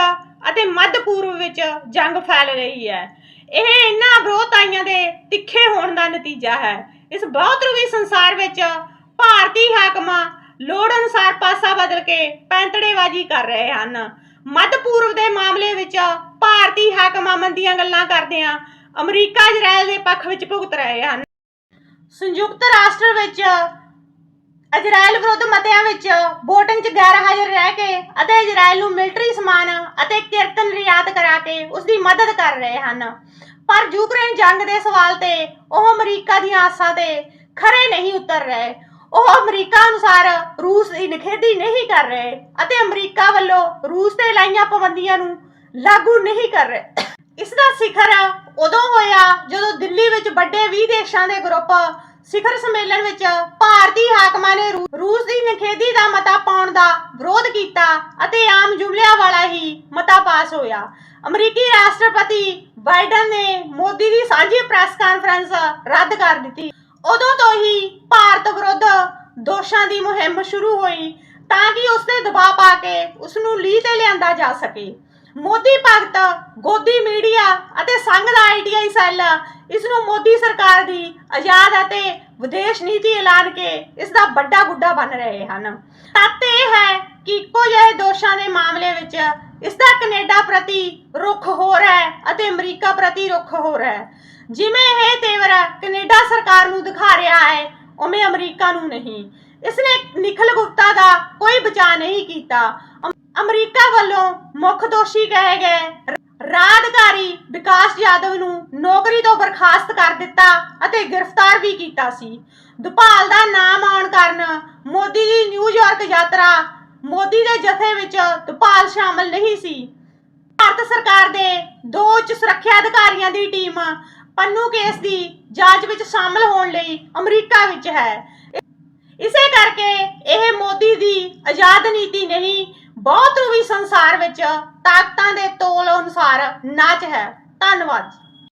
ਅਤੇ ਮੱਧ ਪੂਰਬ ਵਿੱਚ ਜੰਗ ਫੈਲ ਰਹੀ ਹੈ। ਇਹ ਇਹਨਾਂ ਵਿਰੋਧਤਾਈਆਂ ਦੇ ਤਿੱਖੇ ਹੋਣ ਦਾ ਨਤੀਜਾ ਹੈ। ਇਸ ਬਹੁਤ ਰੂਬੀ ਸੰਸਾਰ ਵਿੱਚ ਭਾਰਤੀ ਹਾਕਮ ਲੋੜ ਅਨੁਸਾਰ ਪਾਸਾ ਬਦਲ ਕੇ ਪੈਂਤੜੇਬਾਜ਼ੀ ਕਰ ਰਹੇ ਹਨ। ਮੱਧ ਪੂਰਬ ਦੇ ਮਾਮਲੇ ਵਿੱਚ ਭਾਰਤੀ ਹਾਕਮ ਮੰਦੀਆਂ ਗੱਲਾਂ ਕਰਦੇ ਆ ਅਮਰੀਕਾ ਇਜ਼ਰਾਈਲ ਦੇ ਪੱਖ ਵਿੱਚ ਭੁਗਤ ਰਹੇ ਹਨ। ਸੰਯੁਕਤ ਰਾਸ਼ਟਰ ਵਿੱਚ ਇਜ਼ਰਾਈਲ ਵਿਰੁੱਧ ਮਤਿਆਂ ਵਿੱਚ ਵੋਟਿੰਗ 'ਚ ਗੈਰ ਹਾਜ਼ਰ ਰਹਿ ਕੇ ਅਤੇ ਇਜ਼ਰਾਈਲ ਨੂੰ ਮਿਲਟਰੀ ਸਮਾਨ ਅਤੇ ਕਿਰਤ ਨਿਰਯਾਤ ਕਰਾ ਕੇ ਉਸ ਦੀ ਮਦਦ ਕਰ ਰਹੇ ਹਨ। ਪਰ ਯੂਕਰੇਨ ਜੰਗ ਦੇ ਸਵਾਲ ਤੇ ਉਹ ਅਮਰੀਕਾ ਦੀਆਂ ਆਸਾਂ ਤੇ ਖਰੇ ਨਹੀਂ ਉਤਰ ਰਹੇ। ਉਹ ਅਮਰੀਕਾ ਅਨੁਸਾਰ ਰੂਸ ਦੀ ਨਿਖੇਧੀ ਨਹੀਂ ਕਰ ਰਹੇ ਅਤੇ ਅਮਰੀਕਾ ਵੱਲੋਂ ਰੂਸ ਤੇ ਲਾਈਆਂ ਪਾਬੰਦੀਆਂ ਨੂੰ ਲਾਗੂ ਨਹੀਂ ਕਰ ਰਹੇ। ਇਸ ਦਾ ਸਿਖਰ ਉਦੋਂ ਹੋਇਆ ਜਦੋਂ ਦਿੱਲੀ ਵਿੱਚ ਵੱਡੇ 20 ਦੇਸ਼ਾਂ ਦੇ ਗਰੁੱਪ ਸਿਖਰ ਸੰਮੇਲਨ ਵਿੱਚ ਭਾਰਤੀ ਹਾਕਮਾਂ ਨੇ ਰੂਸ ਦੀ ਨਿਖੇਧੀ ਦਾ ਮਤਾ ਪਾਉਣ ਦਾ ਵਿਰੋਧ ਕੀਤਾ ਅਤੇ ਆਮ ਜੁਮਲਿਆਂ ਵਾਲਾ ਹੀ ਮਤਾ ਪਾਸ ਹੋਇਆ। ਅਮਰੀਕੀ ਰਾਸ਼ਟਰਪਤੀ ਬਾਈਡਨ ਨੇ ਮੋਦੀ ਦੀ ਸਾਂਝੀ ਪ੍ਰੈਸ ਕਾਨਫਰੰਸ ਰੱਦ ਕਰ ਦਿੱਤੀ। ਉਦੋਂ ਤੋਂ ਹੀ ਭਾਰਤ ਵਿਰੁੱਧ ਦੋਸ਼ਾਂ ਦੀ ਮੁਹਿੰਮ ਸ਼ੁਰੂ ਹੋਈ ਤਾਂ ਕਿ ਉਸ ਤੇ ਦਬਾਅ ਪਾ ਕੇ ਉਸ ਨੂੰ ਲੀਹ ਤੇ ਲਿਆਂਦਾ ਜਾ ਸਕੇ। ਮੋਦੀ ਭਗਤ, ਗੋਦੀ ਮੀਡੀਆ ਅਤੇ ਸੰਘ ਦਾ ਆਈਟੀਆਈ ਸੈੱਲ ਇਸ ਨੂੰ ਮੋਦੀ ਸਰਕਾਰ ਦੀ ਆਜ਼ਾਦ ਅਤੇ ਵਿਦੇਸ਼ ਨੀਤੀ ਐਲਾਨ ਕੇ ਇਸ ਦਾ ਵੱਡਾ ਗੁੱਡਾ ਬਣ ਰਹੇ ਹਨ। ਤੱਤ ਇਹ ਹੈ ਕਿ ਇੱਕੋ ਜਿਹੇ ਦੋਸ਼ਾਂ ਦੇ ਮਾਮਲੇ ਵਿੱਚ ਇਸ ਦਾ ਕੈਨੇਡਾ ਪ੍ਰਤੀ ਰੁਖ ਹੋ ਰਿਹਾ ਹੈ ਅਤੇ ਅਮਰੀਕਾ ਪ੍ਰਤੀ ਰੁਖ ਹੋ ਰਿਹਾ ਹੈ। ਜਿਵੇਂ ਇਹ ਤੇਵਰ ਕੈਨੇਡਾ ਸਰਕਾਰ ਨੂੰ ਦਿਖਾ ਰਿਹਾ ਹੈ, ਉਵੇਂ ਅਮਰੀਕਾ ਨੂੰ ਨਹੀਂ। ਇਸਨੇ ਨਿਖਲ ਗੁਪਤਾ ਦਾ ਕੋਈ ਬਚਾਅ ਨਹੀਂ ਕੀਤਾ। ਅਮਰੀਕਾ ਵੱਲੋਂ ਮੁੱਖ ਦੋਸ਼ੀ ਕਹੇ ਗਏ। ਰਾਜਧਾਰੀ ਵਿਕਾਸ ਯਾਦਵ ਨੂੰ ਨੌਕਰੀ ਤੋਂ ਬਰਖਾਸਤ ਕਰ ਦਿੱਤਾ ਅਤੇ ਗ੍ਰਿਫਤਾਰ ਵੀ ਕੀਤਾ ਸੀ। ਦੁਪਾਲ ਦਾ ਨਾਮ ਆਉਣ ਕਾਰਨ ਮੋਦੀ ਦੀ ਨਿਊਯਾਰਕ ਯਾਤਰਾ ਮੋਦੀ ਦੇ ਜਥੇ ਵਿੱਚ ਦੁਪਾਲ ਸ਼ਾਮਲ ਨਹੀਂ ਸੀ। ਭਾਰਤ ਸਰਕਾਰ ਦੇ ਦੋ ਉੱਚ ਸੁਰੱਖਿਆ ਅਧਿਕਾਰੀਆਂ ਦੀ ਟੀਮ ਪੰਨੂ ਕੇਸ ਦੀ ਜਾਂਚ ਵਿੱਚ ਸ਼ਾਮਲ ਹੋਣ ਲਈ ਅਮਰੀਕਾ ਵਿੱਚ ਹੈ। ਇਸੇ ਕਰਕੇ ਇਹ ਮੋਦੀ ਦੀ ਆਜ਼ਾਦ ਨੀਤੀ ਨਹੀਂ ਬਹੁਤ ਵੀ ਸੰਸਾਰ ਵਿੱਚ ਤਾਕਤਾਂ ਦੇ ਤੋਲ ਅਨੁਸਾਰ ਨਾਚ ਹੈ। ਧੰਨਵਾਦ